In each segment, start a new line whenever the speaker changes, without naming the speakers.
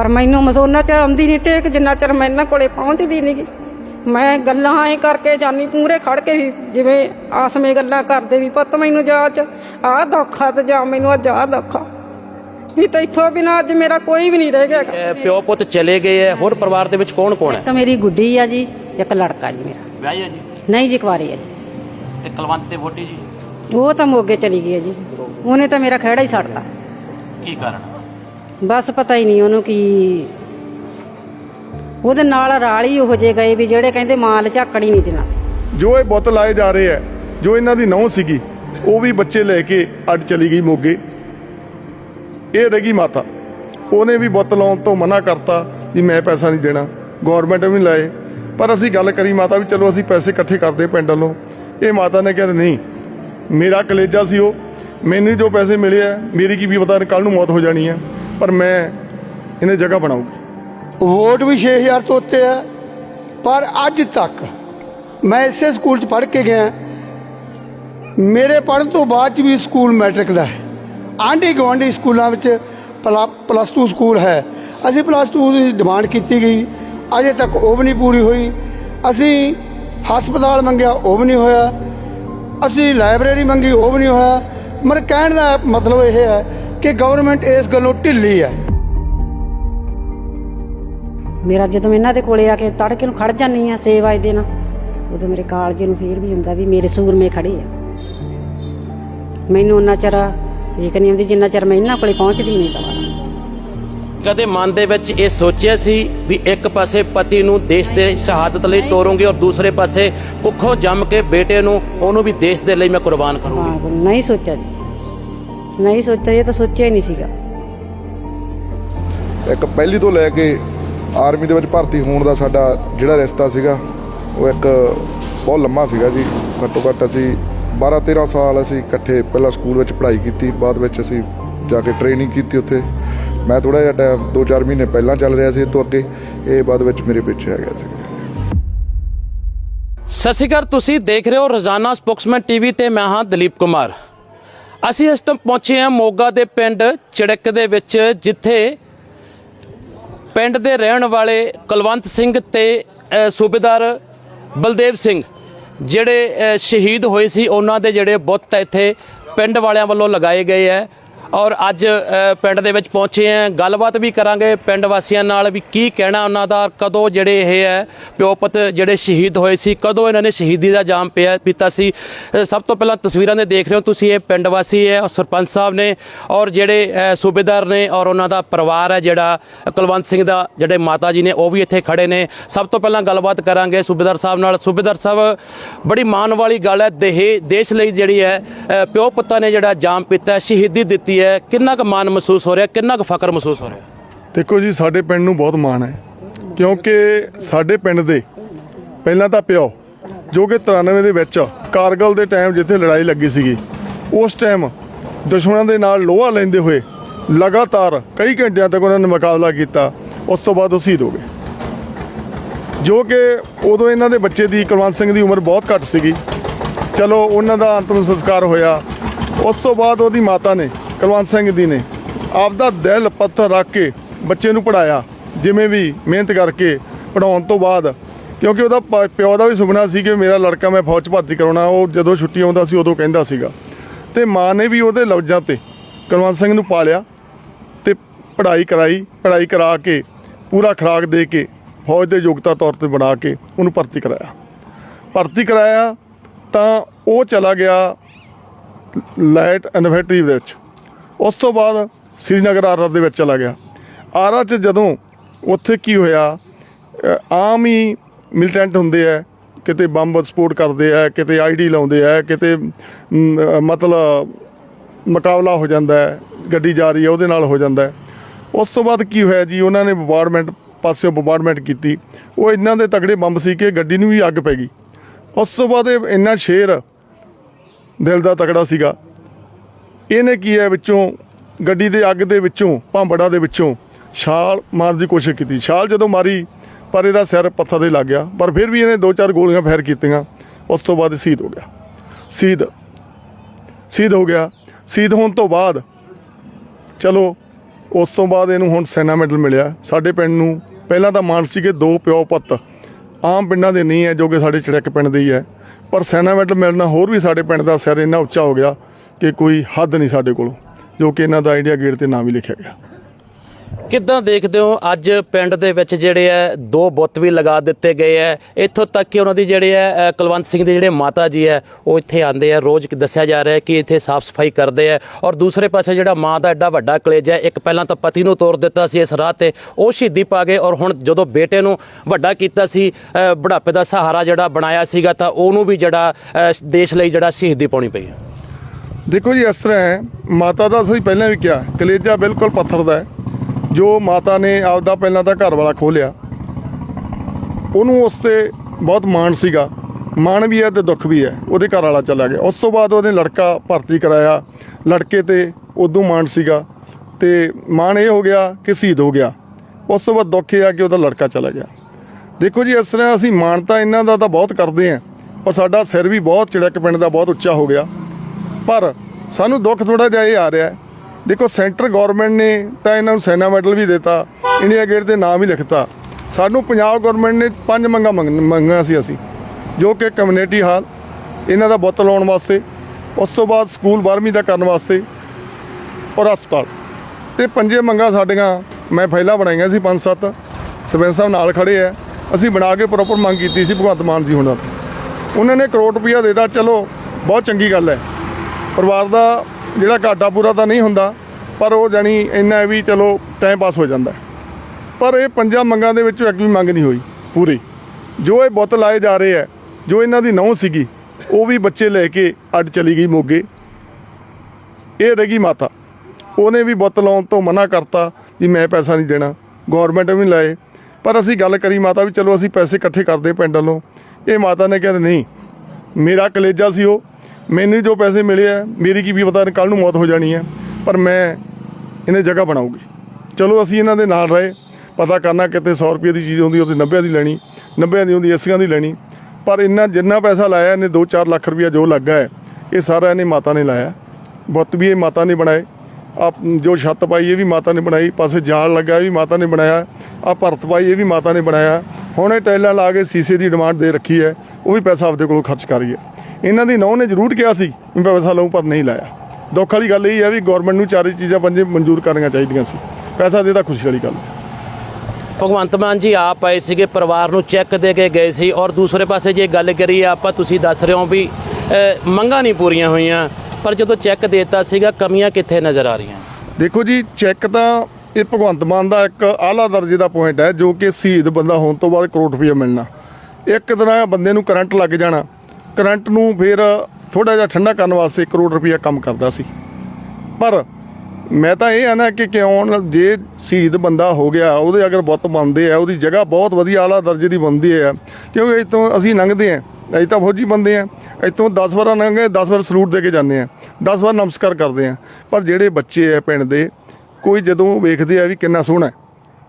ਪਰ ਮੈਨੂੰ ਮਸੋਨਾ ਚ ਆਉਂਦੀ ਨਹੀਂ ਟੇਕ ਜਿੰਨਾ ਚਿਰ ਮੈਂ ਇਹਨਾਂ ਕੋਲੇ ਪਹੁੰਚਦੀ ਨਹੀਂ ਮੈਂ ਗੱਲਾਂ ਐ ਕਰਕੇ ਜਾਨੀ ਪੂਰੇ ਖੜ ਕੇ ਵੀ ਜਿਵੇਂ ਆਸਮੇ ਗੱਲਾਂ ਕਰਦੇ ਵੀ ਪੁੱਤ ਮੈਨੂੰ ਜਾਚ ਆਹ ਦੁੱਖ ਆ ਤੇ ਜਾਂ ਮੈਨੂੰ ਅੱਜ ਆਹ ਦੁੱਖ ਆ ਵੀ ਤੇ ਇੱਥੋਂ ਬਿਨਾਂ ਅੱਜ ਮੇਰਾ ਕੋਈ ਵੀ ਨਹੀਂ ਰਹਿ ਗਿਆ
ਇਹ ਪਿਓ ਪੁੱਤ ਚਲੇ ਗਏ ਹੈ ਹੋਰ ਪਰਿਵਾਰ ਦੇ ਵਿੱਚ ਕੌਣ ਕੌਣ ਹੈ
ਇੱਕ ਮੇਰੀ ਗੁੱਡੀ ਆ ਜੀ ਇੱਕ ਲੜਕਾ ਜੀ ਮੇਰਾ।
ਵਿਆਹੀ ਹੈ ਜੀ?
ਨਹੀਂ ਜੀ ਕੁਆਰੀ ਆ ਜੀ।
ਤੇ ਕਲਵੰਤ ਤੇ ਵੋਟੀ ਜੀ?
ਉਹ ਤਾਂ ਮੋਗੇ ਚਲੀ ਗਈ ਹੈ ਜੀ। ਉਹਨੇ ਤਾਂ ਮੇਰਾ ਖਹਿੜਾ ਹੀ ਛੱਡਤਾ।
ਕੀ ਕਾਰਨ?
ਬਸ ਪਤਾ ਹੀ ਨਹੀਂ ਉਹਨੂੰ ਕੀ ਉਹਦੇ ਨਾਲ ਰਾਲ ਹੀ ਉਹ ਜੇ ਗਏ ਵੀ ਜਿਹੜੇ ਕਹਿੰਦੇ ਮਾਲ ਝਾਕੜੀ ਨਹੀਂ ਦੇਣਾ ਸੀ।
ਜੋ ਇਹ ਬੁੱਤ ਲਾਏ ਜਾ ਰਹੇ ਹੈ ਜੋ ਇਹਨਾਂ ਦੀ ਨੌ ਸੀਗੀ, ਉਹ ਵੀ ਬੱਚੇ ਲੈ ਕੇ ਅੱਡ ਚਲੀ ਗਈ ਮੋਗੇ। ਇਹ ਰਹਿ ਮਾਤਾ। ਉਹਨੇ ਵੀ ਬੁੱਤ ਲਾਉਣ ਤੋਂ ਮਨਾ ਕਰਤਾ ਵੀ ਮੈਂ ਪੈਸਾ ਨਹੀਂ ਦੇਣਾ ਗਵਰਨਮੈਂਟ ਵੀ ਲਾਏ। ਪਰ ਅਸੀਂ ਗੱਲ ਕਰੀ ਮਾਤਾ ਵੀ ਚਲੋ ਅਸੀਂ ਪੈਸੇ ਇਕੱਠੇ ਕਰਦੇ ਪਿੰਡ ਵੱਲੋਂ। ਇਹ ਮਾਤਾ ਨੇ ਕਿਹਾ ਨਹੀਂ, ਮੇਰਾ ਕਲੇਜਾ ਸੀ ਉਹ, ਮੈਨੂੰ ਜੋ ਪੈਸੇ ਮਿਲੇ ਆ, ਮੇਰੀ ਕੀ ਵੀ ਪਤਾ ਕੱਲ ਨੂੰ ਮੌਤ ਹੋ ਜਾਣੀ ਹੈ ਪਰ ਮੈਂ ਇਹਨੇ ਜਗ੍ਹਾ ਬਣਾਉਂਗੀ।
ਵੋਟ ਵੀ 6000 ਤੋਂ ਉੱਤੇ ਹੈ, ਪਰ ਅੱਜ ਤੱਕ ਮੈਂ ਇਸੇ ਸਕੂਲ 'ਚ ਪੜ੍ਹ ਕੇ ਗਿਆ। ਮੇਰੇ ਪੜ੍ਹਨ ਤੋਂ ਬਾਅਦ 'ਚ ਵੀ ਸਕੂਲ ਮੈਟ੍ਰਿਕ ਦਾ ਹੈ। ਆਂਢੀ ਗੁਆਂਢੀ ਸਕੂਲਾਂ ਵਿੱਚ ਪਲੱਸ 2 ਸਕੂਲ ਹੈ। ਅਸੀਂ ਪਲੱਸ 2 ਦੀ ਡਿਮਾਂਡ ਕੀਤੀ ਗਈ। ਅਜੇ ਤੱਕ ਉਹ ਵੀ ਨਹੀਂ ਪੂਰੀ ਹੋਈ। ਅਸੀਂ ਹਸਪਤਾਲ ਮੰਗਿਆ, ਉਹ ਵੀ ਨਹੀਂ ਹੋਇਆ। ਅਸੀਂ ਲਾਇਬ੍ਰੇਰੀ ਮੰਗੀ, ਉਹ ਵੀ ਨਹੀਂ ਹੋਇਆ। ਮਰ ਕਹਿਣ ਦਾ ਮਤਲਬ ਇਹ ਹੈ ਕਿ ਗਵਰਨਮੈਂਟ ਇਸ ਗੱਲੋਂ ਢਿੱਲੀ ਹੈ।
ਮੇਰਾ ਜਦੋਂ ਇਹਨਾਂ ਦੇ ਕੋਲੇ ਆ ਕੇ ਤੜਕੇ ਨੂੰ ਖੜ ਜਾਂਦੀ ਆ 6 ਵਜੇ ਨਾਲ ਉਦੋਂ ਮੇਰੇ ਕਾਲਜੇ ਨੂੰ ਫੇਰ ਵੀ ਹੁੰਦਾ ਵੀ ਮੇਰੇ ਸੂਰਮੇ ਖੜੇ ਆ। ਮੈਨੂੰ ਉਹਨਾਂ ਚਿਰ ਇਹ ਨਹੀਂ ਆਉਂਦੀ ਜਿੰਨਾ ਚਿਰ ਮੈਂ ਇਹਨਾਂ ਕੋਲੇ ਪਹੁੰਚਦੀ ਨਹੀਂ ਦੁਬਾਰਾ
ਕਦੇ ਮਨ ਦੇ ਵਿੱਚ ਇਹ ਸੋਚਿਆ ਸੀ ਵੀ ਇੱਕ ਪਾਸੇ ਪਤੀ ਨੂੰ ਦੇਸ਼ ਦੇ ਸ਼ਹਾਦਤ ਲਈ ਤੋਰੂੰਗੀ ਔਰ ਦੂਸਰੇ ਪਾਸੇ ਕੁੱਖੋਂ ਜੰਮ ਕੇ ਬੇਟੇ ਨੂੰ ਉਹਨੂੰ ਵੀ ਦੇਸ਼ ਦੇ ਲਈ ਮੈਂ ਕੁਰਬਾਨ ਕਰੂੰਗੀ।
ਨਹੀਂ ਸੋਚਿਆ ਸੀ। ਨਹੀਂ ਸੋਚਿਆ ਇਹ ਤਾਂ ਸੋਚਿਆ ਹੀ ਨਹੀਂ ਸੀਗਾ।
ਇੱਕ ਪਹਿਲੀ ਤੋਂ ਲੈ ਕੇ ਆਰਮੀ ਦੇ ਵਿੱਚ ਭਰਤੀ ਹੋਣ ਦਾ ਸਾਡਾ ਜਿਹੜਾ ਰਿਸ਼ਤਾ ਸੀਗਾ ਉਹ ਇੱਕ ਬਹੁਤ ਲੰਮਾ ਸੀਗਾ ਜੀ। ਘੱਟੋ ਘੱਟ ਅਸੀਂ 12 13 ਸਾਲ ਅਸੀਂ ਇਕੱਠੇ ਪਹਿਲਾਂ ਸਕੂਲ ਵਿੱਚ ਪੜ੍ਹਾਈ ਕੀਤੀ ਬਾਅਦ ਵਿੱਚ ਅਸੀਂ ਜਾ ਕੇ ਟ੍ਰੇਨਿੰਗ ਕੀਤੀ ਉੱਥੇ। ਮੈਂ ਥੋੜਾ ਜਿਹਾ ਟਾਈਮ 2-4 ਮਹੀਨੇ ਪਹਿਲਾਂ ਚੱਲ ਰਿਹਾ ਸੀ ਇਹ ਤੋਂ ਅੱਗੇ ਇਹ ਬਾਅਦ ਵਿੱਚ ਮੇਰੇ ਪਿੱਛੇ ਆ ਗਿਆ ਸੀ
ਸਤਿ ਸ਼੍ਰੀ ਅਕਾਲ ਤੁਸੀਂ ਦੇਖ ਰਹੇ ਹੋ ਰੋਜ਼ਾਨਾ ਸਪੋਕਸਮੈਨ ਟੀਵੀ ਤੇ ਮੈਂ ਹਾਂ ਦਲੀਪ ਕੁਮਾਰ। ਅਸੀਂ ਇਸ ਟਾਈਮ ਪਹੁੰਚੇ ਹਾਂ ਮੋਗਾ ਦੇ ਪਿੰਡ ਚੜਕ ਦੇ ਵਿੱਚ, ਜਿੱਥੇ ਪਿੰਡ ਦੇ ਰਹਿਣ ਵਾਲੇ ਕੁਲਵੰਤ ਸਿੰਘ ਤੇ ਸੂਬੇਦਾਰ ਬਲਦੇਵ ਸਿੰਘ, ਜਿਹੜੇ ਸ਼ਹੀਦ ਹੋਏ ਸੀ, ਉਹਨਾਂ ਦੇ ਜਿਹੜੇ ਬੁੱਤ ਇੱਥੇ ਪਿੰਡ ਵਾਲਿਆਂ ਵੱਲੋਂ ਲਗਾਏ ਗਏ ਹੈ। ਔਰ ਅੱਜ ਪਿੰਡ ਦੇ ਵਿੱਚ ਪਹੁੰਚੇ ਆ ਗੱਲਬਾਤ ਵੀ ਕਰਾਂਗੇ ਪਿੰਡ ਵਾਸੀਆਂ ਨਾਲ ਵੀ ਕੀ ਕਹਿਣਾ ਉਹਨਾਂ ਦਾ ਕਦੋਂ ਜਿਹੜੇ ਇਹ ਹੈ ਪਿਓ ਪੁੱਤ ਜਿਹੜੇ ਸ਼ਹੀਦ ਹੋਏ ਸੀ, ਕਦੋਂ ਇਹਨਾਂ ਨੇ ਸ਼ਹੀਦੀ ਦਾ ਜਾਮ ਪਿਆ ਪੀਤਾ ਸੀ। ਸਭ ਤੋਂ ਪਹਿਲਾਂ ਤਸਵੀਰਾਂ ਦੇ ਦੇਖ ਰਹੇ ਹੋ ਤੁਸੀਂ, ਇਹ ਪਿੰਡ ਵਾਸੀ ਹੈ, ਔਰ ਸਰਪੰਚ ਸਾਹਿਬ ਨੇ, ਔਰ ਜਿਹੜੇ ਸੂਬੇਦਾਰ ਨੇ, ਔਰ ਉਹਨਾਂ ਦਾ ਪਰਿਵਾਰ ਹੈ ਜਿਹੜਾ, ਕੁਲਵੰਤ ਸਿੰਘ ਦਾ, ਜਿਹੜੇ ਮਾਤਾ ਜੀ ਨੇ, ਉਹ ਵੀ ਇੱਥੇ ਖੜੇ ਨੇ। ਸਭ ਤੋਂ ਪਹਿਲਾਂ ਗੱਲਬਾਤ ਕਰਾਂਗੇ ਸੂਬੇਦਾਰ ਸਾਹਿਬ ਨਾਲ। ਸੂਬੇਦਾਰ ਸਾਹਿਬ, ਬੜੀ ਮਾਣ ਵਾਲੀ ਗੱਲ ਹੈ, ਦੇਹ, ਦੇਸ਼ ਲਈ ਜਿਹੜੀ ਹੈ ਪਿਓ ਪੁੱਤਾਂ ਨੇ ਜਿਹੜਾ ਜਾਮ ਪੀਤਾ ਸ਼ਹੀਦੀ ਦਿੱਤੀ ਹੈ, ਕਿੰਨਾ ਕੁ ਮਾਣ ਮਹਿਸੂਸ ਹੋ ਰਿਹਾ, ਕਿੰਨਾ ਕੁ ਫਖਰ ਮਹਿਸੂਸ ਹੋ ਰਿਹਾ?
ਦੇਖੋ ਜੀ, ਸਾਡੇ ਪਿੰਡ ਨੂੰ ਬਹੁਤ ਮਾਣ ਹੈ, ਕਿਉਂਕਿ ਸਾਡੇ ਪਿੰਡ ਦੇ ਪਹਿਲਾਂ ਤਾਂ ਪਿਓ, ਜੋ ਕਿ 93 ਦੇ ਵਿੱਚ ਕਾਰਗਲ ਦੇ ਟਾਈਮ ਜਿੱਥੇ ਲੜਾਈ ਲੱਗੀ ਸੀਗੀ, ਉਸ ਟਾਈਮ ਦੁਸ਼ਮਣਾਂ ਦੇ ਨਾਲ ਲੋਹਾ ਲੈਂਦੇ ਹੋਏ ਲਗਾਤਾਰ ਕਈ ਘੰਟਿਆਂ ਤੱਕ ਉਹਨਾਂ ਨੇ ਮੁਕਾਬਲਾ ਕੀਤਾ, ਉਸ ਤੋਂ ਬਾਅਦ ਉਹ ਸ਼ਹੀਦ ਹੋ ਗਏ। ਜੋ ਕਿ ਉਦੋਂ ਇਹਨਾਂ ਦੇ ਬੱਚੇ ਦੀ ਕੁਲਵੰਤ ਸਿੰਘ ਦੀ ਉਮਰ ਬਹੁਤ ਘੱਟ ਸੀਗੀ, ਚਲੋ ਉਹਨਾਂ ਦਾ ਅੰਤਮ ਸੰਸਕਾਰ ਹੋਇਆ, ਉਸ ਤੋਂ ਬਾਅਦ ਉਹਦੀ ਮਾਤਾ ਨੇ ਕੁਲਵੰਤ ਸਿੰਘ ਦੀ ਨੇ ਆਪਦਾ ਦਿਲ ਪੱਥਰ ਰੱਖ ਕੇ ਬੱਚੇ ਨੂੰ ਪੜਾਇਆ ਜਿਵੇਂ ਵੀ ਮਿਹਨਤ ਕਰਕੇ ਪੜਾਉਣ ਤੋਂ ਬਾਅਦ। ਕਿਉਂਕਿ ਉਹਦਾ ਪਿਓ ਦਾ ਵੀ ਸੁਪਨਾ ਸੀ ਕਿ ਮੇਰਾ ਲੜਕਾ ਮੈਂ ਫੌਜ 'ਚ ਭਰਤੀ ਕਰਾਉਣਾ, ਉਹ ਜਦੋਂ ਛੁੱਟੀ ਆਉਂਦਾ ਸੀ ਉਦੋਂ ਕਹਿੰਦਾ ਸੀਗਾ। ਤੇ ਮਾਂ ਨੇ ਵੀ ਉਹਦੇ ਲਫ਼ਜ਼ਾਂ ਤੇ ਕੁਲਵੰਤ ਸਿੰਘ ਨੂੰ ਪਾਲਿਆ ਤੇ ਪੜ੍ਹਾਈ ਕਰਾਈ, ਪੜ੍ਹਾਈ ਕਰਾ ਕੇ, ਪੂਰਾ ਖੁਰਾਕ ਦੇ ਕੇ, ਫੌਜ ਦੇ ਯੋਗਤਾ ਤੌਰ ਤੇ ਬਣਾ ਕੇ ਉਹਨੂੰ ਭਰਤੀ ਕਰਾਇਆ। ਭਰਤੀ ਕਰਾਇਆ ਤਾਂ ਉਹ ਚਲਾ ਗਿਆ ਲਾਈਟ ਇਨਫੈਂਟਰੀ ਦੇ ਵਿੱਚ। ਉਸ ਤੋਂ ਬਾਅਦ ਸ੍ਰੀਨਗਰ ਆਰ ਦੇ ਵਿੱਚ ਚਲਾ ਗਿਆ। ਆਰਾ 'ਚ ਜਦੋਂ ਉੱਥੇ ਕੀ ਹੋਇਆ ਆਮ ਹੀ ਮਿਲੀਟੈਂਟ ਹੁੰਦੇ ਆ, ਕਿਤੇ ਬੰਬ ਸਪੋਰਟ ਕਰਦੇ ਆ, ਕਿਤੇ ਆਈਡੀ ਲਾਉਂਦੇ ਆ, ਕਿਤੇ ਮਤਲਬ ਮੁਕਾਬਲਾ ਹੋ ਜਾਂਦਾ ਹੈ, ਗੱਡੀ ਜਾ ਰਹੀ ਹੈ, ਉਹਦੇ ਨਾਲ ਹੋ ਜਾਂਦਾ ਹੈ। ਉਸ ਤੋਂ ਬਾਅਦ ਕੀ ਹੋਇਆ ਜੀ, ਉਹਨਾਂ ਨੇ ਬੰਬਾਰਡਮੈਂਟ ਪਾਸਿਓਂ ਬੰਬਾਰਡਮੈਂਟ ਕੀਤੀ। ਉਹ ਇੰਨਾ ਦੇ ਤਗੜੇ ਬੰਬ ਸੀ ਕਿ ਗੱਡੀ ਨੂੰ ਵੀ ਅੱਗ ਪੈ ਗਈ। ਉਸ ਤੋਂ ਬਾਅਦ ਇਹ ਇੰਨਾ ਸ਼ੇਰ ਦਿਲ ਦਾ ਤਗੜਾ ਸੀਗਾ ਇਹਨੇ ਕੀ ਹੈ ਵਿੱਚੋਂ, ਗੱਡੀ ਦੇ ਅੱਗ ਦੇ ਵਿੱਚੋਂ, ਭਾਂਬੜਾ ਦੇ ਵਿੱਚੋਂ ਛਾਲ ਮਾਰਨ ਦੀ ਕੋਸ਼ਿਸ਼ ਕੀਤੀ। ਛਾਲ ਜਦੋਂ ਮਾਰੀ, ਪਰ ਇਹਦਾ ਸਿਰ ਪੱਥਰ ਦੇ ਲੱਗ ਗਿਆ। ਪਰ ਫਿਰ ਵੀ ਇਹਨੇ ਦੋ ਚਾਰ ਗੋਲੀਆਂ ਫਾਇਰ ਕੀਤੀਆਂ। ਉਸ ਤੋਂ ਬਾਅਦ ਸ਼ਹੀਦ ਹੋ ਗਿਆ। ਸ਼ਹੀਦ ਸ਼ਹੀਦ ਹੋ ਗਿਆ। ਸ਼ਹੀਦ ਹੋਣ ਤੋਂ ਬਾਅਦ, ਚਲੋ, ਉਸ ਤੋਂ ਬਾਅਦ ਇਹਨੂੰ ਹੁਣ ਸੈਨਾ ਮੈਡਲ ਮਿਲਿਆ। ਸਾਡੇ ਪਿੰਡ ਨੂੰ ਪਹਿਲਾਂ ਤਾਂ ਮਾਨ ਸੀ ਕਿ ਦੋ ਪਿਓ ਪੁੱਤ। ਆਮ ਪਿੰਡਾਂ ਦੇ ਨਹੀਂ ਹੈ, ਜੋ ਕਿ ਸਾਡੇ ਚੜਕ ਪਿੰਡ ਦੇ ਹੀ ਹੈ। ਪਰ ਸੈਨਾਮੈਂਟਲ ਮਿਲਣਾ ਹੋਰ ਵੀ ਸਾਡੇ ਪਿੰਡ ਦਾ ਸਿਰ ਇੰਨਾ ਉੱਚਾ ਹੋ ਗਿਆ ਕਿ ਕੋਈ ਹੱਦ ਨਹੀਂ ਸਾਡੇ ਕੋਲੋਂ, ਜੋ ਕਿ ਇਹਨਾਂ ਦਾ ਇੰਡੀਆ ਗੇਟ ਤੇ ਨਾਂ ਵੀ ਲਿਖਿਆ ਗਿਆ।
ਕਿੱਦਾਂ ਦੇਖਦੇ ਹੋ ਅੱਜ ਪਿੰਡ ਦੇ ਵਿੱਚ ਜਿਹੜੇ ਹੈ ਦੋ ਬੁੱਤ ਵੀ ਲਗਾ ਦਿੱਤੇ ਗਏ ਹੈ ਇੱਥੋਂ ਤੱਕ ਕਿ ਉਹਨਾਂ ਦੀ ਜਿਹੜੇ ਹੈ ਕੁਲਵੰਤ ਸਿੰਘ ਦੇ ਜਿਹੜੇ ਮਾਤਾ ਜੀ ਹੈ ਉਹ ਇੱਥੇ ਆਉਂਦੇ ਆ ਰੋਜ਼ ਦੱਸਿਆ ਜਾ ਰਿਹਾ ਕਿ ਇੱਥੇ ਸਾਫ਼ ਸਫ਼ਾਈ ਕਰਦੇ ਆ ਔਰ ਦੂਸਰੇ ਪਾਸੇ ਜਿਹੜਾ ਮਾਂ ਦਾ ਐਡਾ ਵੱਡਾ ਕਲੇਜ ਹੈ ਇੱਕ ਪਹਿਲਾਂ ਤਾਂ ਪਤੀ ਨੂੰ ਤੋੜ ਦਿੱਤਾ ਸੀ ਇਸ ਰਾਹ ਤੇ। ਉਹ ਸ਼ਹੀਦੀ ਪਾ ਗਏ ਔਰ ਹੁਣ ਜਦੋਂ ਬੇਟੇ ਨੂੰ ਵੱਡਾ ਕੀਤਾ ਸੀ ਬੁਢਾਪੇ ਦਾ ਸਹਾਰਾ ਜਿਹੜਾ ਬਣਾਇਆ ਸੀਗਾ ਤਾਂ ਉਹਨੂੰ ਵੀ ਜਿਹੜਾ ਦੇਸ਼ ਲਈ ਜਿਹੜਾ ਸ਼ਹੀਦੀ ਪਾਉਣੀ ਪਈ
ਦੇਖੋ ਜੀ, ਇਸ ਤਰ੍ਹਾਂ ਹੈ। ਮਾਤਾ ਦਾ ਅਸੀਂ ਪਹਿਲਾਂ ਵੀ ਕਿਹਾ, ਕਲੇਜਾ ਬਿਲਕੁਲ ਪੱਥਰ ਦਾ ਹੈ। ਜੋ ਮਾਤਾ ਨੇ ਆਪਦਾ ਪਹਿਲਾਂ ਤਾਂ ਘਰ ਵਾਲਾ ਖੋਲਿਆ ਉਹਨੂੰ ਉਸ ਤੇ ਬਹੁਤ ਮਾਣ ਸੀਗਾ। ਮਾਣ ਵੀ ਹੈ ਤੇ ਦੁੱਖ ਵੀ ਹੈ, ਉਹਦੇ ਘਰ ਵਾਲਾ ਚਲਾ ਗਿਆ। ਉਸ ਤੋਂ ਬਾਅਦ ਉਹਨੇ ਲੜਕਾ ਭਰਤੀ ਕਰਾਇਆ, ਲੜਕੇ ਤੇ ਉਦੋਂ ਮਾਣ ਸੀਗਾ ਤੇ ਮਾਣ ਇਹ ਹੋ ਗਿਆ ਕਿ ਸ਼ਹੀਦ ਹੋ ਗਿਆ। ਉਸ ਤੋਂ ਬਾਅਦ ਦੁੱਖ ਇਹ ਆ ਕਿ ਉਹਦਾ ਲੜਕਾ ਚਲਾ ਗਿਆ। ਦੇਖੋ ਜੀ, ਇਸ ਤਰ੍ਹਾਂ ਅਸੀਂ ਮਾਣਤਾ ਇਹਨਾਂ ਦਾ ਤਾਂ ਬਹੁਤ ਕਰਦੇ ਆਂ ਪਰ ਸਾਡਾ ਸਿਰ ਵੀ ਬਹੁਤ ਚੜਕ ਪਿੰਡ ਦਾ ਬਹੁਤ ਉੱਚਾ ਹੋ ਗਿਆ। ਪਰ ਸਾਨੂੰ ਦੁੱਖ ਥੋੜਾ ਜਿਹਾ ਇਹ ਆ ਰਿਹਾ ਦੇਖੋ, ਸੈਂਟਰ ਗਵਰਨਮੈਂਟ ਨੇ ਤਾਂ ਇਹਨਾਂ ਨੂੰ ਸੈਨਾ ਮੈਡਲ ਵੀ ਦਿੱਤਾ, ਇੰਡੀਆ ਗੇਟ ਦੇ ਨਾਮ ਵੀ ਲਿਖਤਾ। ਸਾਨੂੰ ਪੰਜਾਬ ਗਵਰਨਮੈਂਟ ਨੇ ਪੰਜ ਮੰਗਾਂ ਮੰਗ- ਮੰਗੀਆਂ ਸੀ ਅਸੀਂ, ਜੋ ਕਿ ਕਮਿਊਨਿਟੀ ਹਾਲ, ਇਹਨਾਂ ਦਾ ਬੁੱਤ ਲਾਉਣ ਵਾਸਤੇ, ਉਸ ਤੋਂ ਬਾਅਦ ਸਕੂਲ 12ਵੀਂ ਦਾ ਕਰਨ ਵਾਸਤੇ ਔਰ ਹਸਪਤਾਲ। ਤੇ ਪੰਜੇ ਮੰਗਾਂ ਸਾਡੀਆਂ, ਮੈਂ ਫਾਈਲਾਂ ਬਣਾਈਆਂ ਸੀ ਪੰਜ ਸੱਤ, ਸਰਪੰਚ ਸਾਹਿਬ ਨਾਲ ਖੜੇ ਆ, ਅਸੀਂ ਬਣਾ ਕੇ ਪ੍ਰੋਪਰ ਮੰਗ ਕੀਤੀ ਸੀ ਭਗਵੰਤ ਮਾਨ ਜੀ ਹੁਣਾਂ ਤੋਂ। ਉਹਨਾਂ ਨੇ ਕਰੋੜ ਰੁਪਈਆ ਦੇਤਾ, ਚਲੋ, ਬਹੁਤ ਚੰਗੀ ਗੱਲ ਹੈ। ਪਰਿਵਾਰ ਦਾ ਜਿਹੜਾ ਘਾਟਾ ਪੂਰਾ ਤਾਂ ਨਹੀਂ ਹੁੰਦਾ, ਪਰ ਉਹ ਜਾਣੀ ਇੰਨਾ ਵੀ ਚਲੋ ਟਾਈਮ ਪਾਸ ਹੋ ਜਾਂਦਾ ਪਰ ਇਹ ਪੰਜਾਂ ਮੰਗਾਂ ਦੇ ਵਿੱਚੋਂ ਇੱਕ ਵੀ ਮੰਗ ਨਹੀਂ ਹੋਈ ਪੂਰੀ। ਜੋ ਇਹ ਬੁੱਤ ਲਾਏ ਜਾ ਰਹੇ ਹੈ, ਜੋ ਇਹਨਾਂ ਦੀ ਨਹੁੰ ਸੀਗੀ, ਉਹ ਵੀ ਬੱਚੇ ਲੈ ਕੇ ਅੱਡ ਚਲੀ ਗਈ ਮੋਗੇ। ਇਹ ਰਹਿ ਗਈ ਮਾਤਾ। ਉਹਨੇ ਵੀ ਬੁੱਤ ਲਾਉਣ ਤੋਂ ਮਨਾ ਕਰਤਾ ਵੀ ਮੈਂ ਪੈਸਾ ਨਹੀਂ ਦੇਣਾ ਗਵਰਨਮੈਂਟ ਵੀ ਨਹੀਂ ਲਾਏ। ਪਰ ਅਸੀਂ ਗੱਲ ਕਰੀ ਮਾਤਾ ਵੀ ਚਲੋ ਅਸੀਂ ਪੈਸੇ ਇਕੱਠੇ ਕਰਦੇ ਪਿੰਡ ਵੱਲੋਂ। ਇਹ ਮਾਤਾ ਨੇ ਕਹਿੰਦੇ ਨਹੀਂ, ਮੇਰਾ ਕਲੇਜਾ ਸੀ ਉਹ ਮੈਨੂੰ ਜੋ ਪੈਸੇ ਮਿਲੇ ਆ, ਮੇਰੀ ਕੀ ਵੀ ਪਤਾ ਕੱਲ ਨੂੰ ਮੌਤ ਹੋ ਜਾਣੀ ਹੈ ਪਰ ਮੈਂ ਇਹਨੇ ਜਗ੍ਹਾ ਬਣਾਉਗੀ ਚਲੋ ਅਸੀਂ ਇਹਨਾਂ ਦੇ ਨਾਲ ਰਹੇ, ਪਤਾ ਕਰਨਾ ਕਿਤੇ 100 ਰੁਪਏ ਦੀ ਚੀਜ਼ ਆਉਂਦੀ, ਉਹਦੇ 90 ਦੀ ਲੈਣੀ 90 ਦੀ ਹੁੰਦੀ 80 ਦੀ ਲੈਣੀ, ਪਰ ਇੰਨਾ ਜਿੰਨਾ ਪੈਸਾ ਲਾਇਆ, ਇਹਨੇ 2-4 ਲੱਖ ਰੁਪਇਆ ਜੋ ਲੱਗਾ ਹੈ, ਇਹ ਸਾਰਾ ਇਹਨੇ ਮਾਤਾ ਨੇ ਲਾਇਆ। ਬੁੱਤ ਵੀ ਇਹ ਮਾਤਾ ਨੇ ਬਣਾਏ ਆ ਜੋ ਛੱਤ ਪਾਈ, ਇਹ ਵੀ ਮਾਤਾ ਨੇ ਬਣਾਈ, ਪਾਸੇ ਜਾਲ ਲੱਗਾ, ਇਹ ਵੀ ਮਾਤਾ ਨੇ ਬਣਾਇਆ ਆ ਭਰਤ ਪਾਈ, ਇਹ ਵੀ ਮਾਤਾ ਨੇ ਬਣਾਇਆ। ਹੁਣ ਇਹ ਟਾਈਲਾਂ ਲਾ ਕੇ ਸੀਸੇ ਦੀ ਡਿਮਾਂਡ ਦੇ ਰੱਖੀ ਹੈ, ਉਹ ਵੀ ਪੈਸਾ ਆਪਦੇ ਕੋਲੋਂ ਖਰਚ ਕਰ ਰਹੀ ਹੈ। ਇਹਨਾਂ ਦੀ ਨੌਂ ਨੇ ਜ਼ਰੂਰ ਕਿਹਾ ਸੀ ਵੀ ਪੈਸਾ ਲਊਂ ਪਰ ਨਹੀਂ ਲਾਇਆ। ਦੁੱਖ ਵਾਲੀ ਗੱਲ ਇਹ ਹੈ ਵੀ ਗਵਰਨਮੈਂਟ ਨੂੰ ਚਾਰੇ ਚੀਜ਼ਾਂ ਪੰਜੇ ਮਨਜ਼ੂਰ ਕਰਨੀਆਂ ਚਾਹੀਦੀਆਂ ਸੀ। ਪੈਸਾ ਦੇ ਤਾਂ ਖੁਸ਼ੀ ਵਾਲੀ ਗੱਲ ਹੈ।
ਭਗਵੰਤ ਮਾਨ ਜੀ ਆਪ ਆਏ ਸੀਗੇ ਪਰਿਵਾਰ ਨੂੰ ਚੈੱਕ ਦੇ ਕੇ ਗਏ ਸੀ ਔਰ ਦੂਸਰੇ ਪਾਸੇ ਜੇ ਗੱਲ ਕਰੀਏ ਆਪਾਂ ਤੁਸੀਂ ਦੱਸ ਰਹੇ ਹੋ ਵੀ ਮੰਗਾਂ ਨਹੀਂ ਪੂਰੀਆਂ ਹੋਈਆਂ ਪਰ ਜਦੋਂ ਚੈੱਕ ਦੇਤਾ ਸੀਗਾ ਕਮੀਆਂ ਕਿੱਥੇ ਨਜ਼ਰ ਆ ਰਹੀਆਂ?
ਦੇਖੋ ਜੀ ਚੈੱਕ ਤਾਂ ਇਹ ਭਗਵੰਤ ਮਾਨ ਦਾ ਇੱਕ ਆਲਾ ਦਰਜੇ ਦਾ ਪੁਆਇੰਟ ਹੈ ਜੋ ਕਿ ਸ਼ਹੀਦ ਬੰਦਾ ਹੋਣ ਤੋਂ ਬਾਅਦ ਕਰੋੜ ਰੁਪਏ ਮਿਲਣਾ। ਇੱਕ ਤਰ੍ਹਾਂ ਬੰਦੇ ਨੂੰ ਕਰੰਟ ਲੱਗ ਜਾਣਾ ਕਰੰਟ ਨੂੰ ਫਿਰ ਥੋੜਾ ਜਿਹਾ ਠੰਡਾ ਕਰਨ ਵਾਸਤੇ ਇੱਕ ਕਰੋੜ ਰੁਪਏ ਕੰਮ ਕਰਦਾ ਸੀ। ਪਰ ਮੈਂ ਤਾਂ ਇਹ ਆਨਾ ਕਿ ਕਿਉਂ, ਜੇ ਸ਼ਹੀਦ ਬੰਦਾ ਹੋ ਗਿਆ, ਉਹਦੇ ਅਗਰ ਬੁੱਤ ਬਣਦੇ ਆ, ਉਹਦੀ ਜਗ੍ਹਾ ਬਹੁਤ ਵਧੀਆ ਆਲਾ ਦਰਜੇ ਦੀ ਬਣਦੀ ਹੈ ਕਿਉਂਕਿ ਇਤੋਂ ਅਸੀਂ ਲੰਘਦੇ ਆ, ਅਸੀਂ ਤਾਂ ਫੌਜੀ ਬੰਦੇ ਆ ਇਤੋਂ 10 ਵਾਰ ਲੰਘੇ 10 ਵਾਰ ਸਲੂਟ ਦੇ ਕੇ ਜਾਂਦੇ ਆ 10 ਵਾਰ ਨਮਸਕਾਰ ਕਰਦੇ ਆ। ਪਰ ਜਿਹੜੇ ਬੱਚੇ ਆ ਪਿੰਡ ਦੇ, ਕੋਈ ਜਦੋਂ ਵੇਖਦੇ ਆ ਵੀ ਕਿੰਨਾ ਸੋਹਣਾ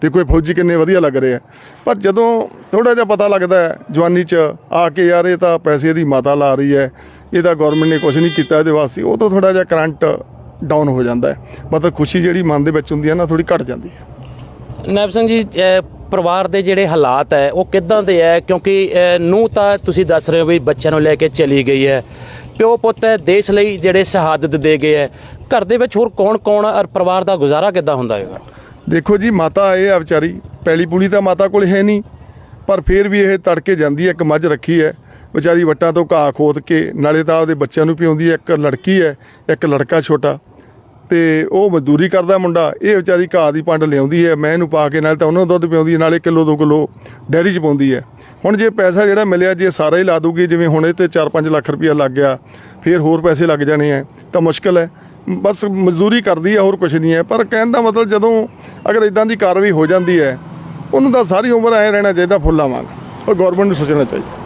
ਤੇ ਕੋਈ ਫੌਜੀ ਕਿੰਨੇ ਵਧੀਆ ਲੱਗ ਰਹੇ ਆ। ਪਰ ਜਦੋਂ ਥੋੜਾ ਜਿਹਾ ਪਤਾ ਲੱਗਦਾ ਜਵਾਨੀ 'ਚ ਆ ਕੇ ਯਾਰ ਇਹ ਤਾਂ ਪੈਸੇ ਦੀ ਮਾਤਾ ਲਾ ਰਹੀ ਹੈ ਇਹਦਾ ਗਵਰਨਮੈਂਟ ਨੇ ਕੁਝ ਨਹੀਂ ਕੀਤਾ ਇਹਦੇ ਵਾਸਤੇ, ਉਹ ਤੋਂ ਥੋੜਾ ਜਿਹਾ ਕਰੰਟ ਡਾਊਨ ਹੋ ਜਾਂਦਾ ਹੈ। ਮਤਲਬ ਖੁਸ਼ੀ ਜਿਹੜੀ ਮਨ ਦੇ ਵਿੱਚ ਹੁੰਦੀ ਹੈ ਨਾ ਥੋੜੀ ਘਟ ਜਾਂਦੀ ਹੈ।
ਨੈਬ ਸਿੰਘ ਜੀ ਪਰਿਵਾਰ ਦੇ ਜਿਹੜੇ ਹਾਲਾਤ ਹੈ, ਉਹ ਕਿੱਦਾਂ ਦੇ ਹੈ? ਕਿਉਂਕਿ ਨੂੰ ਤਾਂ ਤੁਸੀਂ ਦੱਸ ਰਹੇ ਹੋ ਵੀ ਬੱਚਿਆਂ ਨੂੰ ਲੈ ਕੇ ਚਲੀ ਗਈ ਹੈ। ਪਿਓ ਪੁੱਤ ਹੈ, ਦੇਸ਼ ਲਈ ਜਿਹੜੇ ਸ਼ਹਾਦਤ ਦੇ ਗਏ ਹੈ। ਘਰ ਦੇ ਵਿੱਚ ਹੋਰ ਕੌਣ ਕੌਣ ਔਰ ਪਰਿਵਾਰ ਦਾ ਗੁਜ਼ਾਰਾ ਕਿੱਦਾਂ ਹੁੰਦਾ ਹੈਗਾ?
ਦੇਖੋ ਜੀ, ਮਾਤਾ ਇਹ ਆ ਵਿਚਾਰੀ, ਪੈਲੀ ਪੂਲੀ ਤਾਂ ਮਾਤਾ ਕੋਲ ਹੈ ਨਹੀਂ, ਪਰ ਫਿਰ ਵੀ ਇਹ ਤੜਕੇ ਜਾਂਦੀ ਹੈ, ਇੱਕ ਮੱਝ ਰੱਖੀ ਹੈ, ਵਿਚਾਰੀ ਵੱਟਾਂ ਤੋਂ ਘਾਹ ਖੋਦ ਕੇ, ਨਾਲੇ ਤਾਂ ਉਹਦੇ ਬੱਚਿਆਂ ਨੂੰ ਪਿਆਉਂਦੀ ਹੈ, ਇੱਕ ਲੜਕੀ ਹੈ, ਇੱਕ ਲੜਕਾ ਛੋਟਾ, ਤੇ ਉਹ ਮਜ਼ਦੂਰੀ ਕਰਦਾ ਮੁੰਡਾ, ਇਹ ਵਿਚਾਰੀ ਘਾਹ ਦੀ ਪੰਡ ਲਿਆਉਂਦੀ ਹੈ, ਮੈਂ ਇਹਨੂੰ ਪਾ ਕੇ ਨਾਲ ਤਾਂ ਉਹਨੂੰ ਦੁੱਧ ਪਿਆਉਂਦੀ ਹੈ, ਨਾਲੇ ਕਿਲੋ ਦੋ ਕਿਲੋ ਡੈਰੀ 'ਚ ਪਾਉਂਦੀ ਹੈ। ਹੁਣ ਜੇ ਪੈਸਾ ਜਿਹੜਾ ਮਿਲਿਆ, ਜੇ ਸਾਰਾ ਹੀ ਲਾ ਦੂਗੀ ਜਿਵੇਂ ਹੁਣ ਇਹ ਤੇ 4-5 ਲੱਖ ਰੁਪਇਆ ਲੱਗ ਗਿਆ, ਫਿਰ ਹੋਰ ਪੈਸੇ ਲੱਗ ਜਾਣੇ ਆ ਤਾਂ ਮੁਸ਼ਕਲ ਹੈ। ਬਸ ਮਜ਼ਦੂਰੀ ਕਰਦੀ ਹੈ, ਹੋਰ ਕੁਝ ਨਹੀਂ ਹੈ। ਪਰ ਕਹਿਣ ਦਾ ਮਤਲਬ ਜਦੋਂ ਅਗਰ ਇਦਾਂ ਦੀ ਕਾਰਵਾਈ ਹੋ ਜਾਂਦੀ ਹੈ, ਉਹਨੂੰ ਤਾਂ ਸਾਰੀ ਉਮਰ ਐ ਰਹਿਣਾ ਚਾਹੀਦਾ, ਫੁੱਲਾਂ ਵਾਂਗ। ਔਰ ਗਵਰਨਮੈਂਟ ਨੂੰ ਸੋਚਣਾ ਚਾਹੀਦਾ।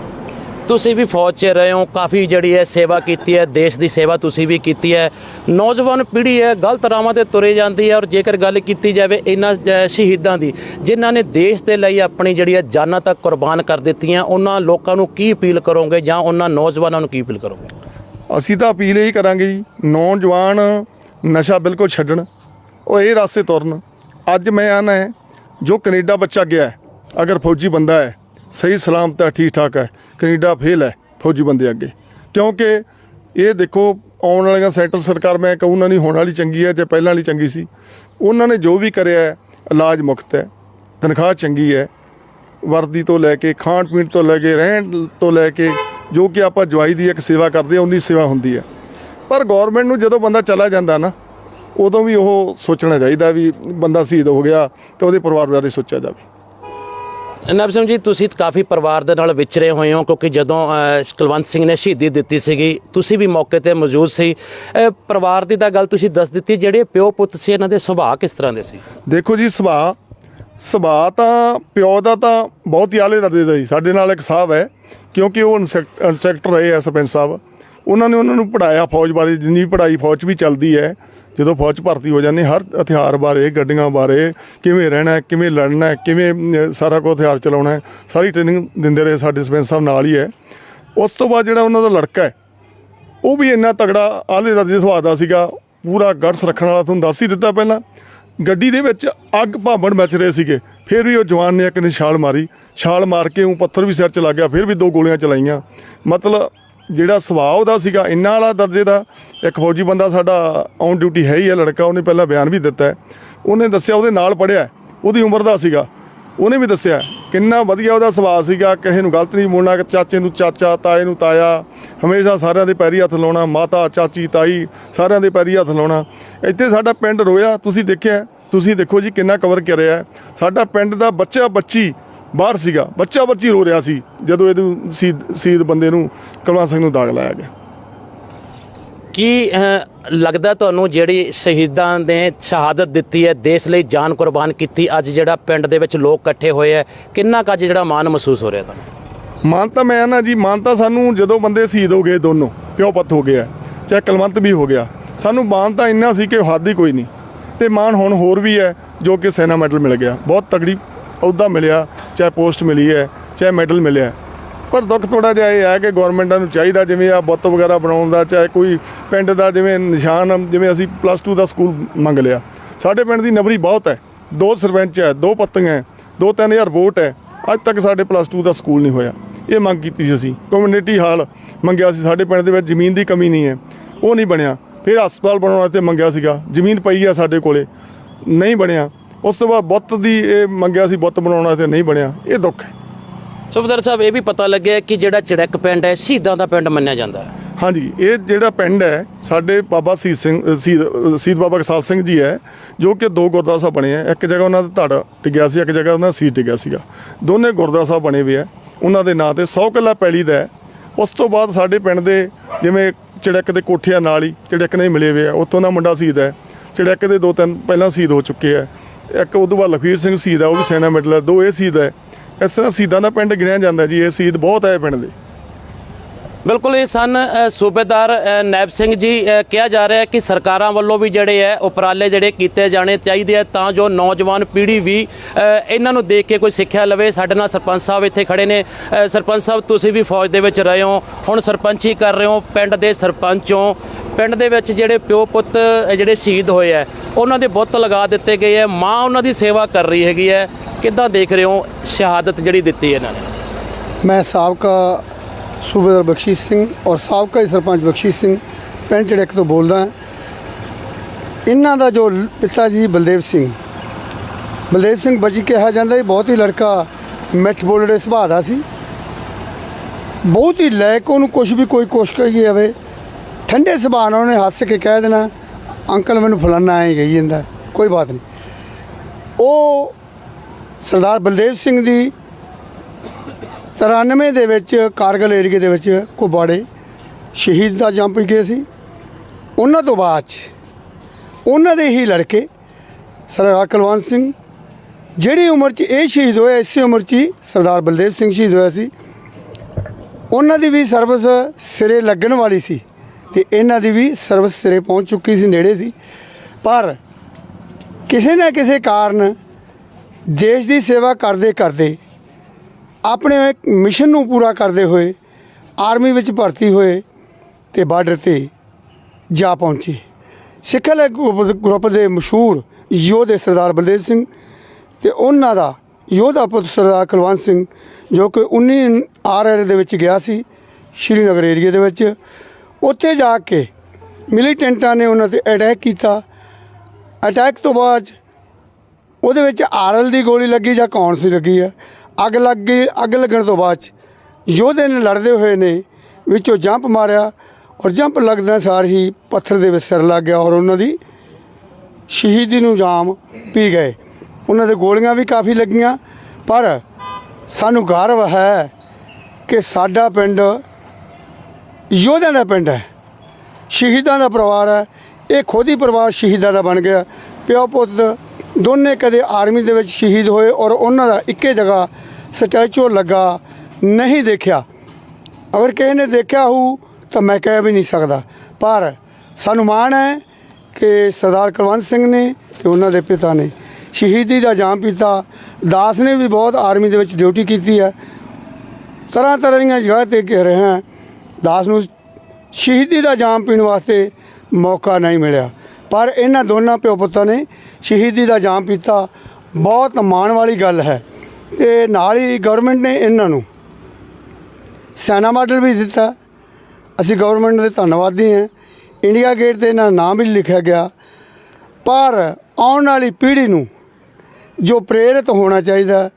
ਤੁਸੀਂ ਵੀ ਫੌਜ 'ਚ ਰਹੇ ਹੋ, ਕਾਫੀ ਜਿਹੜੀ ਹੈ ਸੇਵਾ ਕੀਤੀ ਹੈ, ਦੇਸ਼ ਦੀ ਸੇਵਾ ਤੁਸੀਂ ਵੀ ਕੀਤੀ ਹੈ। ਨੌਜਵਾਨ ਪੀੜ੍ਹੀ ਹੈ, ਗਲਤ ਰਾਹਾਂ ਤੇ ਤੁਰੇ ਜਾਂਦੀ ਹੈ ਔਰ ਜੇਕਰ ਗੱਲ ਕੀਤੀ ਜਾਵੇ ਇਹਨਾਂ ਸ਼ਹੀਦਾਂ ਦੀ, ਜਿਨ੍ਹਾਂ ਨੇ ਦੇਸ਼ ਦੇ ਲਈ ਆਪਣੀ ਜਿਹੜੀ ਹੈ ਜਾਨਾਂ ਤੱਕ ਕੁਰਬਾਨ ਕਰ ਦਿੱਤੀਆਂ, ਉਹਨਾਂ ਲੋਕਾਂ ਨੂੰ ਕੀ ਅਪੀਲ ਕਰੋਗੇ ਜਾਂ ਉਹਨਾਂ ਨੌਜਵਾਨਾਂ ਨੂੰ ਕੀ ਅਪੀਲ ਕਰੋਗੇ?
ਅਸੀਂ ਤਾਂ ਅਪੀਲ ਇਹੀ ਕਰਾਂਗੇ ਜੀ, ਨੌਜਵਾਨ ਨਸ਼ਾ ਬਿਲਕੁਲ ਛੱਡਣ, ਉਹ ਇਹ ਰਾਸਤੇ ਤੁਰਨ। ਅੱਜ ਮੈਂ ਆਨਾ ਹੈ, ਜੋ ਕੈਨੇਡਾ ਬੱਚਾ ਗਿਆ ਅਗਰ ਫੌਜੀ ਬੰਦਾ ਹੈ, ਸਹੀ ਸਲਾਮਤ ਹੈ ਠੀਕ ਠਾਕ ਹੈ, ਕੈਨੇਡਾ ਫੇਲ ਹੈ ਫੌਜੀ ਬੰਦੇ ਅੱਗੇ। ਕਿਉਂਕਿ ਇਹ ਦੇਖੋ, ਆਉਣ ਵਾਲੀਆਂ ਸੈਂਟਰ ਸਰਕਾਰ, ਮੈਂ ਕਹੂੰ ਨਾ ਨਹੀਂ ਹੋਣ ਵਾਲੀ ਚੰਗੀ ਹੈ ਜਾਂ ਪਹਿਲਾਂ ਵਾਲੀ ਚੰਗੀ ਸੀ, ਉਹਨਾਂ ਨੇ ਜੋ ਵੀ ਕਰਿਆ ਇਲਾਜ ਮੁਕਤ ਹੈ, ਤਨਖਾਹ ਚੰਗੀ ਹੈ, ਵਰਦੀ ਤੋਂ ਲੈ ਕੇ ਖਾਣ ਪੀਣ ਤੋਂ ਲੈ ਕੇ, ਰਹਿਣ ਤੋਂ ਲੈ ਕੇ ਜੋ ਕਿ ਆਪਾਂ ਜਵਾਈ ਦੀ ਇੱਕ ਸੇਵਾ ਕਰਦੇ ਹਾਂ ਉਨੀ ਸੇਵਾ ਹੁੰਦੀ ਹੈ। ਪਰ ਗਵਰਨਮੈਂਟ ਨੂੰ ਜਦੋਂ ਬੰਦਾ ਚਲਾ ਜਾਂਦਾ ਨਾ ਉਦੋਂ ਵੀ ਉਹ ਸੋਚਣਾ ਚਾਹੀਦਾ ਵੀ ਬੰਦਾ ਸ਼ਹੀਦ ਹੋ ਗਿਆ ਤੇ ਉਹਦੇ ਪਰਿਵਾਰ ਬਾਰੇ ਸੋਚਿਆ ਜਾਵੇ।
ਨਬ ਸਿੰਘ ਜੀ ਤੁਸੀਂ ਕਾਫੀ ਪਰਿਵਾਰ ਦੇ ਨਾਲ ਵਿਚਰੇ ਹੋਏ ਹੋ ਕਿਉਂਕਿ ਜਦੋਂ ਕੁਲਵੰਤ ਸਿੰਘ ਨੇ ਸ਼ਹੀਦੀ ਦਿੱਤੀ ਸੀਗੀ ਤੁਸੀਂ ਵੀ ਮੌਕੇ ਤੇ ਮੌਜੂਦ ਸੀ। ਪਰਿਵਾਰ ਦੀ ਤਾਂ ਗੱਲ ਤੁਸੀਂ ਦੱਸ ਦਿੱਤੀ ਜਿਹੜੇ ਪਿਓ ਪੁੱਤ ਸੀ ਇਹਨਾਂ ਦੇ ਸੁਭਾਅ ਕਿਸ ਤਰ੍ਹਾਂ ਦੇ ਸੀ?
ਦੇਖੋ ਜੀ ਸੁਭਾਅ ਸੁਭਾਅ ਤਾਂ, ਪਿਓ ਦਾ ਤਾਂ ਬਹੁਤ ਹੀ ਆਲੇ ਦਰਜੇ ਦਾ ਜੀ। ਸਾਡੇ ਨਾਲ ਇੱਕ ਸਾਹਿਬ ਹੈ, ਕਿਉਂਕਿ ਉਹ ਇਨਸੈਕ- ਇੰਸਪੈਕਟਰ ਰਹੇ ਆ ਸਰਪੰਚ ਸਾਹਿਬ। ਉਹਨਾਂ ਨੇ ਉਹਨਾਂ ਨੂੰ ਪੜਾਇਆ ਫੌਜ ਬਾਰੇ, ਜਿੰਨੀ ਵੀ ਪੜ੍ਹਾਈ ਫੌਜ 'ਚ ਵੀ ਚੱਲਦੀ ਹੈ, ਜਦੋਂ ਫੌਜ 'ਚ ਭਰਤੀ ਹੋ ਜਾਂਦੇ, ਹਰ ਹਥਿਆਰ ਬਾਰੇ, ਗੱਡੀਆਂ ਬਾਰੇ, ਕਿਵੇਂ ਰਹਿਣਾ ਕਿਵੇਂ ਲੜਨਾ ਕਿਵੇਂ ਸਾਰਾ ਕੁਝ ਹਥਿਆਰ ਚਲਾਉਣਾ ਸਾਰੀ ਟ੍ਰੇਨਿੰਗ ਦਿੰਦੇ ਰਹੇ ਸਾਡੇ ਸਰਪੰਚ ਸਾਹਿਬ ਨਾਲ ਹੀ ਹੈ। ਉਸ ਤੋਂ ਬਾਅਦ ਜਿਹੜਾ ਉਹਨਾਂ ਦਾ ਲੜਕਾ ਹੈ, ਉਹ ਵੀ ਇੰਨਾ ਤਗੜਾ ਆਲੇ ਦਰਜੇ ਸੁਭਾਅ ਦਾ ਸੀਗਾ, ਪੂਰਾ ਗਟਸ ਰੱਖਣ ਵਾਲਾ ਤੁਹਾਨੂੰ ਦੱਸ ਹੀ ਦਿੱਤਾ ਪਹਿਲਾਂ। ਗੱਡੀ ਦੇ ਵਿੱਚ ਅੱਗ ਭਾਂਬੜ ਮਚ ਰਹੇ ਸੀਗੇ। ਫਿਰ ਵੀ ਉਹ ਜਵਾਨ ਨੇ ਇੱਕ ਨੇ ਮਾਰੀ। ਛਾਲ ਮਾਰ ਕੇ ਉਹ ਪੱਥਰ ਵੀ ਸਿਰ 'ਚ ਲੱਗ ਗਿਆ, ਫਿਰ ਵੀ ਦੋ ਗੋਲੀਆਂ ਚਲਾਈਆਂ। ਮਤਲਬ ਜਿਹੜਾ ਸੁਭਾਅ ਉਹਦਾ ਸੀਗਾ, ਇੰਨਾ ਵਾਲਾ ਦਰਜੇ ਦਾ, ਇੱਕ ਫੌਜੀ ਬੰਦਾ ਸਾਡਾ ਔਨ ਡਿਊਟੀ ਹੈ ਹੀ ਹੈ, ਲੜਕਾ ਉਹਨੇ ਪਹਿਲਾਂ ਬਿਆਨ ਵੀ ਦਿੱਤਾ ਉਹਨੇ ਦੱਸਿਆ ਉਹਦੇ ਨਾਲ ਪੜਿਆ ਉਹਦੀ ਉਮਰ ਦਾ ਸੀਗਾ। ਉਹਨੇ ਵੀ ਦੱਸਿਆ, ਕਿੰਨਾ ਵਧੀਆ ਉਹਦਾ ਸੁਭਾਅ ਸੀਗਾ, ਕਿਸੇ ਨੂੰ ਗਲਤ ਨਹੀਂ ਬੋਲਣਾ, ਚਾਚੇ ਨੂੰ ਚਾਚਾ, ਤਾਏ ਨੂੰ ਤਾਇਆ, ਹਮੇਸ਼ਾ ਸਾਰਿਆਂ ਦੇ ਪੈਰੀ ਹੱਥ ਲਾਉਣਾ, ਮਾਤਾ, ਚਾਚੀ, ਤਾਈ, ਸਾਰਿਆਂ ਦੇ ਪੈਰੀ ਹੱਥ ਲਾਉਣਾ। ਇੱਥੇ ਸਾਡਾ ਪਿੰਡ ਰੋਇਆ, ਤੁਸੀਂ ਦੇਖਿਆ, ਤੁਸੀਂ ਦੇਖੋ ਜੀ ਕਿੰਨਾ ਕਵਰ ਕਰਿਆ ਸਾਡਾ ਪਿੰਡ ਦਾ ਬੱਚਾ ਬੱਚੀ ਬਾਹਰ ਸੀਗਾ, ਬੱਚਾ ਬੱਚੀ ਰੋ ਰਿਹਾ ਸੀ, ਜਦੋਂ ਇਹਨੂੰ ਸ਼ਹੀਦ ਸ਼ਹੀਦ ਬੰਦੇ ਨੂੰ ਕੁਲਵੰਤ ਸਿੰਘ ਨੂੰ ਦਾਗ ਲਾਇਆ ਗਿਆ।
ਕੀ ਲੱਗਦਾ ਤੁਹਾਨੂੰ ਜਿਹੜੀ ਸ਼ਹੀਦਾਂ ਨੇ ਸ਼ਹਾਦਤ ਦਿੱਤੀ ਹੈ, ਦੇਸ਼ ਲਈ ਜਾਨ ਕੁਰਬਾਨ ਕੀਤੀ, ਅੱਜ ਜਿਹੜਾ ਪਿੰਡ ਦੇ ਵਿੱਚ ਲੋਕ ਇਕੱਠੇ ਹੋਏ ਹੈ, ਕਿੰਨਾ ਕੁ ਅੱਜ ਜਿਹੜਾ ਮਾਣ ਮਹਿਸੂਸ ਹੋ ਰਿਹਾ ਤੁਹਾਨੂੰ?
ਮਾਨ ਤਾਂ ਮੈਂ ਨਾ ਜੀ ਮਾਨ ਤਾਂ ਸਾਨੂੰ ਜਦੋਂ ਬੰਦੇ ਸ਼ਹੀਦ ਹੋ ਗਏ ਦੋਨੋਂ, ਪਿਓ ਪੁੱਤ ਹੋ ਗਿਆ ਚਾਹੇ ਕਲਵੰਤ ਵੀ ਹੋ ਗਿਆ, ਸਾਨੂੰ ਮਾਨ ਤਾਂ ਇੰਨਾ ਸੀ ਕਿ ਹੱਦ ਹੀ ਕੋਈ ਨਹੀਂ, ਤੇ ਮਾਨ ਹੁਣ ਹੋਰ ਵੀ ਹੈ, ਜੋ ਕਿ ਸੈਨਾ ਮੈਡਲ ਮਿਲ ਗਿਆ, ਬਹੁਤ ਤਗੜੀ ਅਹੁਦਾ ਮਿਲਿਆ, ਚਾਹੇ ਪੋਸਟ ਮਿਲੀ ਹੈ, ਚਾਹੇ ਮੈਡਲ ਮਿਲਿਆ। ਪਰ ਦੁੱਖ ਥੋੜਾ ਜਿਹਾ ਇਹ ਹੈ ਕਿ ਗਵਰਨਮੈਂਟਾਂ ਨੂੰ ਚਾਹੀਦਾ ਜਿਵੇਂ ਆ ਬੁੱਤ ਵਗੈਰਾ ਬਣਾਉਣ ਦਾ ਚਾਹੇ ਕੋਈ ਪਿੰਡ ਦਾ ਜਿਵੇਂ ਨਿਸ਼ਾਨ, ਜਿਵੇਂ ਅਸੀਂ ਪਲੱਸ 2 ਦਾ ਸਕੂਲ ਮੰਗ ਲਿਆ। ਸਾਡੇ ਪਿੰਡ ਦੀ ਨਬਰੀ ਬਹੁਤ ਹੈ। ਦੋ ਸਰਪੰਚ ਹੈ, ਦੋ ਪੱਤੀਆਂ ਹੈ, ਦੋ ਤਿੰਨ ਹਜ਼ਾਰ ਵੋਟ ਹੈ। ਅੱਜ ਤੱਕ ਸਾਡੇ ਪਲੱਸ 2 ਦਾ ਸਕੂਲ ਨਹੀਂ ਹੋਇਆ। ਇਹ ਮੰਗ ਕੀਤੀ ਸੀ ਅਸੀਂ। ਕਮਿਊਨਿਟੀ ਹਾਲ ਮੰਗਿਆ ਸੀ ਸਾਡੇ ਪਿੰਡ ਦੇ ਵਿੱਚ, ਜ਼ਮੀਨ ਦੀ ਕਮੀ ਨਹੀਂ ਹੈ। ਉਹ ਨਹੀਂ ਬਣਿਆ। ਫਿਰ ਹਸਪਤਾਲ ਬਣਾਉਣ ਤੇ ਮੰਗਿਆ ਸੀਗਾ। ਜ਼ਮੀਨ ਪਈ ਆ ਸਾਡੇ ਕੋਲੇ। ਨਹੀਂ ਬਣਿਆ। ਉਸ ਤੋਂ ਬਾਅਦ ਬੁੱਤ ਦੀ ਇਹ ਮੰਗਿਆ ਸੀ, ਬੁੱਤ ਬਣਾਉਣਾ ਤੇ ਨਹੀਂ ਬਣਿਆ। ਇਹ ਦੁੱਖ ਹੈ।
ਸੁਬਦਰ ਸਾਹਿਬ ਇਹ ਵੀ ਪਤਾ ਲੱਗਿਆ ਕਿ ਜਿਹੜਾ ਚੜਕ ਪਿੰਡ ਹੈ ਸ਼ਹੀਦਾਂ ਦਾ ਪਿੰਡ ਮੰਨਿਆ ਜਾਂਦਾ ਹੈ।
ਹਾਂਜੀ ਇਹ ਜਿਹੜਾ ਪਿੰਡ ਹੈ ਸਾਡੇ ਬਾਬਾ ਸੀਤ ਸਿੰਘ ਅ, ਸ਼ਹੀਦ ਸ਼ਹੀਦ ਬਾਬਾ ਕਸਾਲ ਸਿੰਘ ਜੀ ਹੈ ਜੋ ਕਿ ਦੋ ਗੁਰਦੁਆਰਾ ਸਾਹਿਬ ਬਣੇ ਆ। ਇੱਕ ਜਗ੍ਹਾ ਉਹਨਾਂ ਦਾ ਧੜ ਟਿਕਿਆ ਸੀ ਇੱਕ ਜਗ੍ਹਾ ਉਹਨਾਂ ਦਾ ਸੀਤ ਟਿਕਿਆ ਸੀਗਾ। ਦੋਨੇ ਗੁਰਦੁਆਰਾ ਸਾਹਿਬ ਬਣੇ ਹੋਏ ਆ। ਉਹਨਾਂ ਦੇ ਨਾਂ ਤੇ 100 ਕਿੱਲਾ ਪੈਲੀ ਦਾ ਉਸ ਤੋਂ ਬਾਅਦ ਸਾਡੇ ਪਿੰਡ ਦੇ ਜਿਵੇਂ ਚੜਕ ਦੇ ਕੋਠਿਆਂ ਨਾਲ ਹੀ ਚੜਕ ਨਹੀਂ ਮਿਲੇ ਹੋਏ ਆ। ਉੱਥੋਂ ਦਾ ਮੁੰਡਾ ਸ਼ਹੀਦ ਹੈ। ਚੜਕ ਦੇ ਦੋ ਤਿੰਨ ਪਹਿਲਾਂ ਸ਼ਹੀਦ ਹੋ ਚੁੱਕੇ ਆ। ਇੱਕ ਉਦੋਂ ਬਾਅਦ ਲਖਵੀਰ ਸਿੰਘ ਸ਼ਹੀਦ ਹੈ ਉਹ ਵੀ ਸੈਨਾ ਮੈਡਲ ਹੈ। ਦੋ ਇਹ ਸ਼ਹੀਦ ਹੈ। ਇਸ ਤਰ੍ਹਾਂ ਸ਼ਹੀਦਾਂ ਦਾ ਪਿੰਡ ਗਿਣਿਆ ਜਾਂਦਾ ਜੀ, ਇਹ ਸ਼ਹੀਦ ਬਹੁਤ ਹੈ ਪਿੰਡ ਦੇ।
ਬਿਲਕੁਲ ਇਹ ਸਨ ਸੂਬੇਦਾਰ ਨੈਬ ਸਿੰਘ ਜੀ ਕਿਹਾ ਜਾ ਰਿਹਾ ਹੈ ਕਿ ਸਰਕਾਰਾਂ ਵੱਲੋਂ ਵੀ ਜਿਹੜੇ ਹੈ, ਉਪਰਾਲੇ ਜਿਹੜੇ ਕੀਤੇ ਜਾਣੇ ਚਾਹੀਦੇ ਆ ਤਾਂ ਜੋ ਨੌਜਵਾਨ ਪੀੜ੍ਹੀ ਵੀ ਇਹਨਾਂ ਨੂੰ ਦੇਖ ਕੇ ਕੋਈ ਸਿੱਖਿਆ ਲਵੇ। ਸਾਡੇ ਨਾਲ ਸਰਪੰਚ ਸਾਹਿਬ ਇੱਥੇ ਖੜੇ ਨੇ। ਸਰਪੰਚ ਸਾਹਿਬ, ਤੁਸੀਂ ਵੀ ਫੌਜ ਦੇ ਵਿੱਚ ਰਹੇ ਹੋ। ਹੁਣ ਸਰਪੰਚੀ ਕਰ ਰਹੇ ਹੋ, ਪਿੰਡ ਦੇ ਸਰਪੰਚ ਹੋ। ਪਿੰਡ ਦੇ ਵਿੱਚ ਜਿਹੜੇ ਪਿਓ ਪੁੱਤ ਜਿਹੜੇ ਸ਼ਹੀਦ ਹੋਏ ਆ ਉਹਨਾਂ ਦੇ ਬੁੱਤ ਲਗਾ ਦਿੱਤੇ ਗਏ ਆ ਮਾਂ ਉਹਨਾਂ ਦੀ ਸੇਵਾ ਕਰ ਰਹੀ ਹੈਗੀ ਹੈ। ਕਿੱਦਾਂ ਦੇਖ ਰਹੇ ਹੋ ਸ਼ਹਾਦਤ ਜਿਹੜੀ ਦਿੱਤੀ ਇਹਨਾਂ ਨੇ?
ਮੈਂ ਸਾਬਕਾ ਸੂਬੇਦਾਰ ਬਖਸ਼ੀਸ਼ ਸਿੰਘ ਔਰ ਸਾਬਕਾ ਹੀ ਸਰਪੰਚ ਬਖਸ਼ੀਸ਼ ਸਿੰਘ ਪਿੰਡ ਚੜਕ ਤੋਂ ਬੋਲਦਾ ਹਾਂ। ਇਹਨਾਂ ਦਾ ਜੋ ਪਿਤਾ ਜੀ ਬਲਦੇਵ ਸਿੰਘ ਬਲਦੇਵ ਸਿੰਘ ਬਜੀ ਕਿਹਾ ਜਾਂਦਾ ਇਹ ਬਹੁਤ ਹੀ ਲੜਕਾ ਮਿੱਠ ਬੋਲੜੇ ਸੁਭਾਅ ਦਾ ਸੀ। ਬਹੁਤ ਹੀ ਲਾਇਕ ਉਹਨੂੰ ਕੁਝ ਵੀ ਕੋਈ ਕੋਸ਼ਿਸ਼ ਕਰੀ ਜਾਵੇ, ਠੰਡੇ ਸੁਭਾਅ ਨਾਲ ਉਹਨੇ ਹੱਸ ਕੇ ਕਹਿ ਦੇਣਾ, ਅੰਕਲ ਮੈਨੂੰ ਫਲਾਨਾ ਐਂ ਕਹੀ ਜਾਂਦਾ, ਕੋਈ ਬਾਤ ਨਹੀਂ। ਉਹ ਸਰਦਾਰ ਬਲਦੇਵ ਸਿੰਘ ਦੀ 93 ਦੇ ਵਿੱਚ ਕਾਰਗਲ ਏਰੀਏ ਦੇ ਵਿੱਚ ਕੁਬਾੜੇ ਸ਼ਹੀਦ ਦਾ ਜੰਪ ਗਏ ਸੀ। ਉਹਨਾਂ ਤੋਂ ਬਾਅਦ 'ਚ ਉਹਨਾਂ ਦੇ ਹੀ ਲੜਕੇ ਸਰਦਾਰ ਕੁਲਵੰਤ ਸਿੰਘ, ਜਿਹੜੀ ਉਮਰ 'ਚ ਇਹ ਸ਼ਹੀਦ ਹੋਇਆ, ਇਸੇ ਉਮਰ 'ਚ ਹੀ ਸਰਦਾਰ ਬਲਦੇਵ ਸਿੰਘ ਸ਼ਹੀਦ ਹੋਇਆ ਸੀ। ਉਹਨਾਂ ਦੀ ਵੀ ਸਰਵਿਸ ਸਿਰੇ ਲੱਗਣ ਵਾਲੀ ਸੀ ਤੇ ਇਹਨਾਂ ਦੀ ਵੀ ਸਰਵਿਸ ਸਿਰੇ ਪਹੁੰਚ ਚੁੱਕੀ ਸੀ, ਨੇੜੇ ਸੀ। ਪਰ ਕਿਸੇ ਨਾ ਕਿਸੇ ਕਾਰਨ ਦੇਸ਼ ਦੀ ਸੇਵਾ ਕਰਦੇ ਕਰਦੇ, ਆਪਣੇ ਮਿਸ਼ਨ ਨੂੰ ਪੂਰਾ ਕਰਦੇ ਹੋਏ, ਆਰਮੀ ਵਿੱਚ ਭਰਤੀ ਹੋਏ ਤੇ ਬਾਰਡਰ ਤੇ ਜਾ ਪਹੁੰਚੇ। ਸਿੱਖ ਗਰੁੱਪ ਗਰੁੱਪ ਦੇ ਮਸ਼ਹੂਰ ਯੋਧੇ ਸਰਦਾਰ ਬਲਦੇਵ ਸਿੰਘ ਤੇ ਉਹਨਾਂ ਦਾ ਯੋਧਾ ਪੁੱਤ ਸਰਦਾਰ ਕੁਲਵੰਤ ਸਿੰਘ, ਜੋ ਕਿ 19 ਆਰ ਦੇ ਵਿੱਚ ਗਿਆ ਸੀ, ਸ਼੍ਰੀਨਗਰ ਏਰੀਏ ਦੇ ਵਿੱਚ। ਉੱਥੇ ਜਾ ਕੇ ਮਿਲੀਟੈਂਟਾਂ ਨੇ ਉਹਨਾਂ ਤੇ ਅਟੈਕ ਕੀਤਾ। ਅਟੈਕ ਤੋਂ ਬਾਅਦ ਉਹਦੇ ਵਿੱਚ ਆਰਲ ਦੀ ਗੋਲੀ ਲੱਗੀ ਜਾਂ ਕੌਣ ਸੀ ਲੱਗੀ ਹੈ? ਅੱਗ ਲੱਗ ਗਈ, ਅੱਗ ਲੱਗਣ ਤੋਂ ਬਾਅਦ 'ਚ ਯੋਧੇ ਨੇ ਲੜਦੇ ਹੋਏ ਨੇ ਵਿੱਚੋਂ ਜੰਪ ਮਾਰਿਆ ਔਰ ਜੰਪ ਲੱਗਦਾ ਸਾਰ ਹੀ ਪੱਥਰ ਦੇ ਵਿੱਚ ਸਿਰ ਲੱਗ ਗਿਆ ਔਰ ਉਹਨਾਂ ਦੀ ਸ਼ਹੀਦੀ ਨੂੰ ਜਾਮ ਪੀ ਗਏ। ਉਹਨਾਂ ਦੇ ਗੋਲੀਆਂ ਵੀ ਕਾਫੀ ਲੱਗੀਆਂ, ਪਰ ਸਾਨੂੰ ਗਰਵ ਹੈ ਕਿ ਸਾਡਾ ਪਿੰਡ ਯੋਧਿਆਂ ਦਾ ਪਿੰਡ ਹੈ, ਸ਼ਹੀਦਾਂ ਦਾ ਪਰਿਵਾਰ ਹੈ, ਇਹ ਖੁਦ ਹੀ ਪਰਿਵਾਰ ਸ਼ਹੀਦਾਂ ਦਾ ਬਣ ਗਿਆ। ਪਿਓ ਪੁੱਤ ਦੋਨੇ ਕਦੇ ਆਰਮੀ ਦੇ ਵਿੱਚ ਸ਼ਹੀਦ ਹੋਏ ਔਰ ਉਹਨਾਂ ਦਾ ਇੱਕੇ ਜਗ੍ਹਾ ਸਟੈਚੂ ਲੱਗਾ ਨਹੀਂ ਦੇਖਿਆ। ਅਗਰ ਕਿਸੇ ਨੇ ਦੇਖਿਆ ਹੋ ਤਾਂ ਮੈਂ ਕਹਿ ਵੀ ਨਹੀਂ ਸਕਦਾ। ਪਰ ਸਾਨੂੰ ਮਾਣ ਹੈ ਕਿ ਸਰਦਾਰ ਕੁਲਵੰਤ ਸਿੰਘ ਨੇ ਤੇ ਉਹਨਾਂ ਦੇ ਪਿਤਾ ਨੇ ਸ਼ਹੀਦੀ ਦਾ ਜਾਮ ਪੀਤਾ। ਦਾਸ ਨੇ ਵੀ ਬਹੁਤ ਆਰਮੀ ਦੇ ਵਿੱਚ ਡਿਊਟੀ ਕੀਤੀ ਹੈ। ਤਰ੍ਹਾਂ ਤਰ੍ਹਾਂ ਦੀਆਂ ਜਗ੍ਹਾ ਤੇ ਕਹਿ ਰਹੇ ਹਾਂ। ਦਾਸ ਨੂੰ ਸ਼ਹੀਦੀ ਦਾ ਜਾਮ ਪੀਣ ਵਾਸਤੇ ਮੌਕਾ ਨਹੀਂ ਮਿਲਿਆ। ਪਰ ਇਹਨਾਂ ਦੋਨਾਂ ਪਿਓ ਪੁੱਤਾਂ ਨੇ ਸ਼ਹੀਦੀ ਦਾ ਜਾਮ ਪੀਤਾ। ਬਹੁਤ ਮਾਣ ਵਾਲੀ ਗੱਲ ਹੈ। ਤੇ ਨਾਲ ਹੀ ਗਵਰਨਮੈਂਟ ਨੇ ਇਹਨਾਂ ਨੂੰ ਸੈਨਾ ਮਾਡਲ ਵੀ ਦਿੱਤਾ। ਅਸੀਂ ਗਵਰਨਮੈਂਟ ਦੇ ਧੰਨਵਾਦੀ ਹਾਂ। ਇੰਡੀਆ ਗੇਟ ਤੇ ਇਹਨਾਂ ਦਾ ਨਾਮ ਵੀ ਲਿਖਿਆ ਗਿਆ। ਪਰ ਆਉਣ ਵਾਲੀ ਪੀੜ੍ਹੀ ਨੂੰ ਜੋ ਪ੍ਰੇਰਿਤ ਹੋਣਾ ਚਾਹੀਦਾ,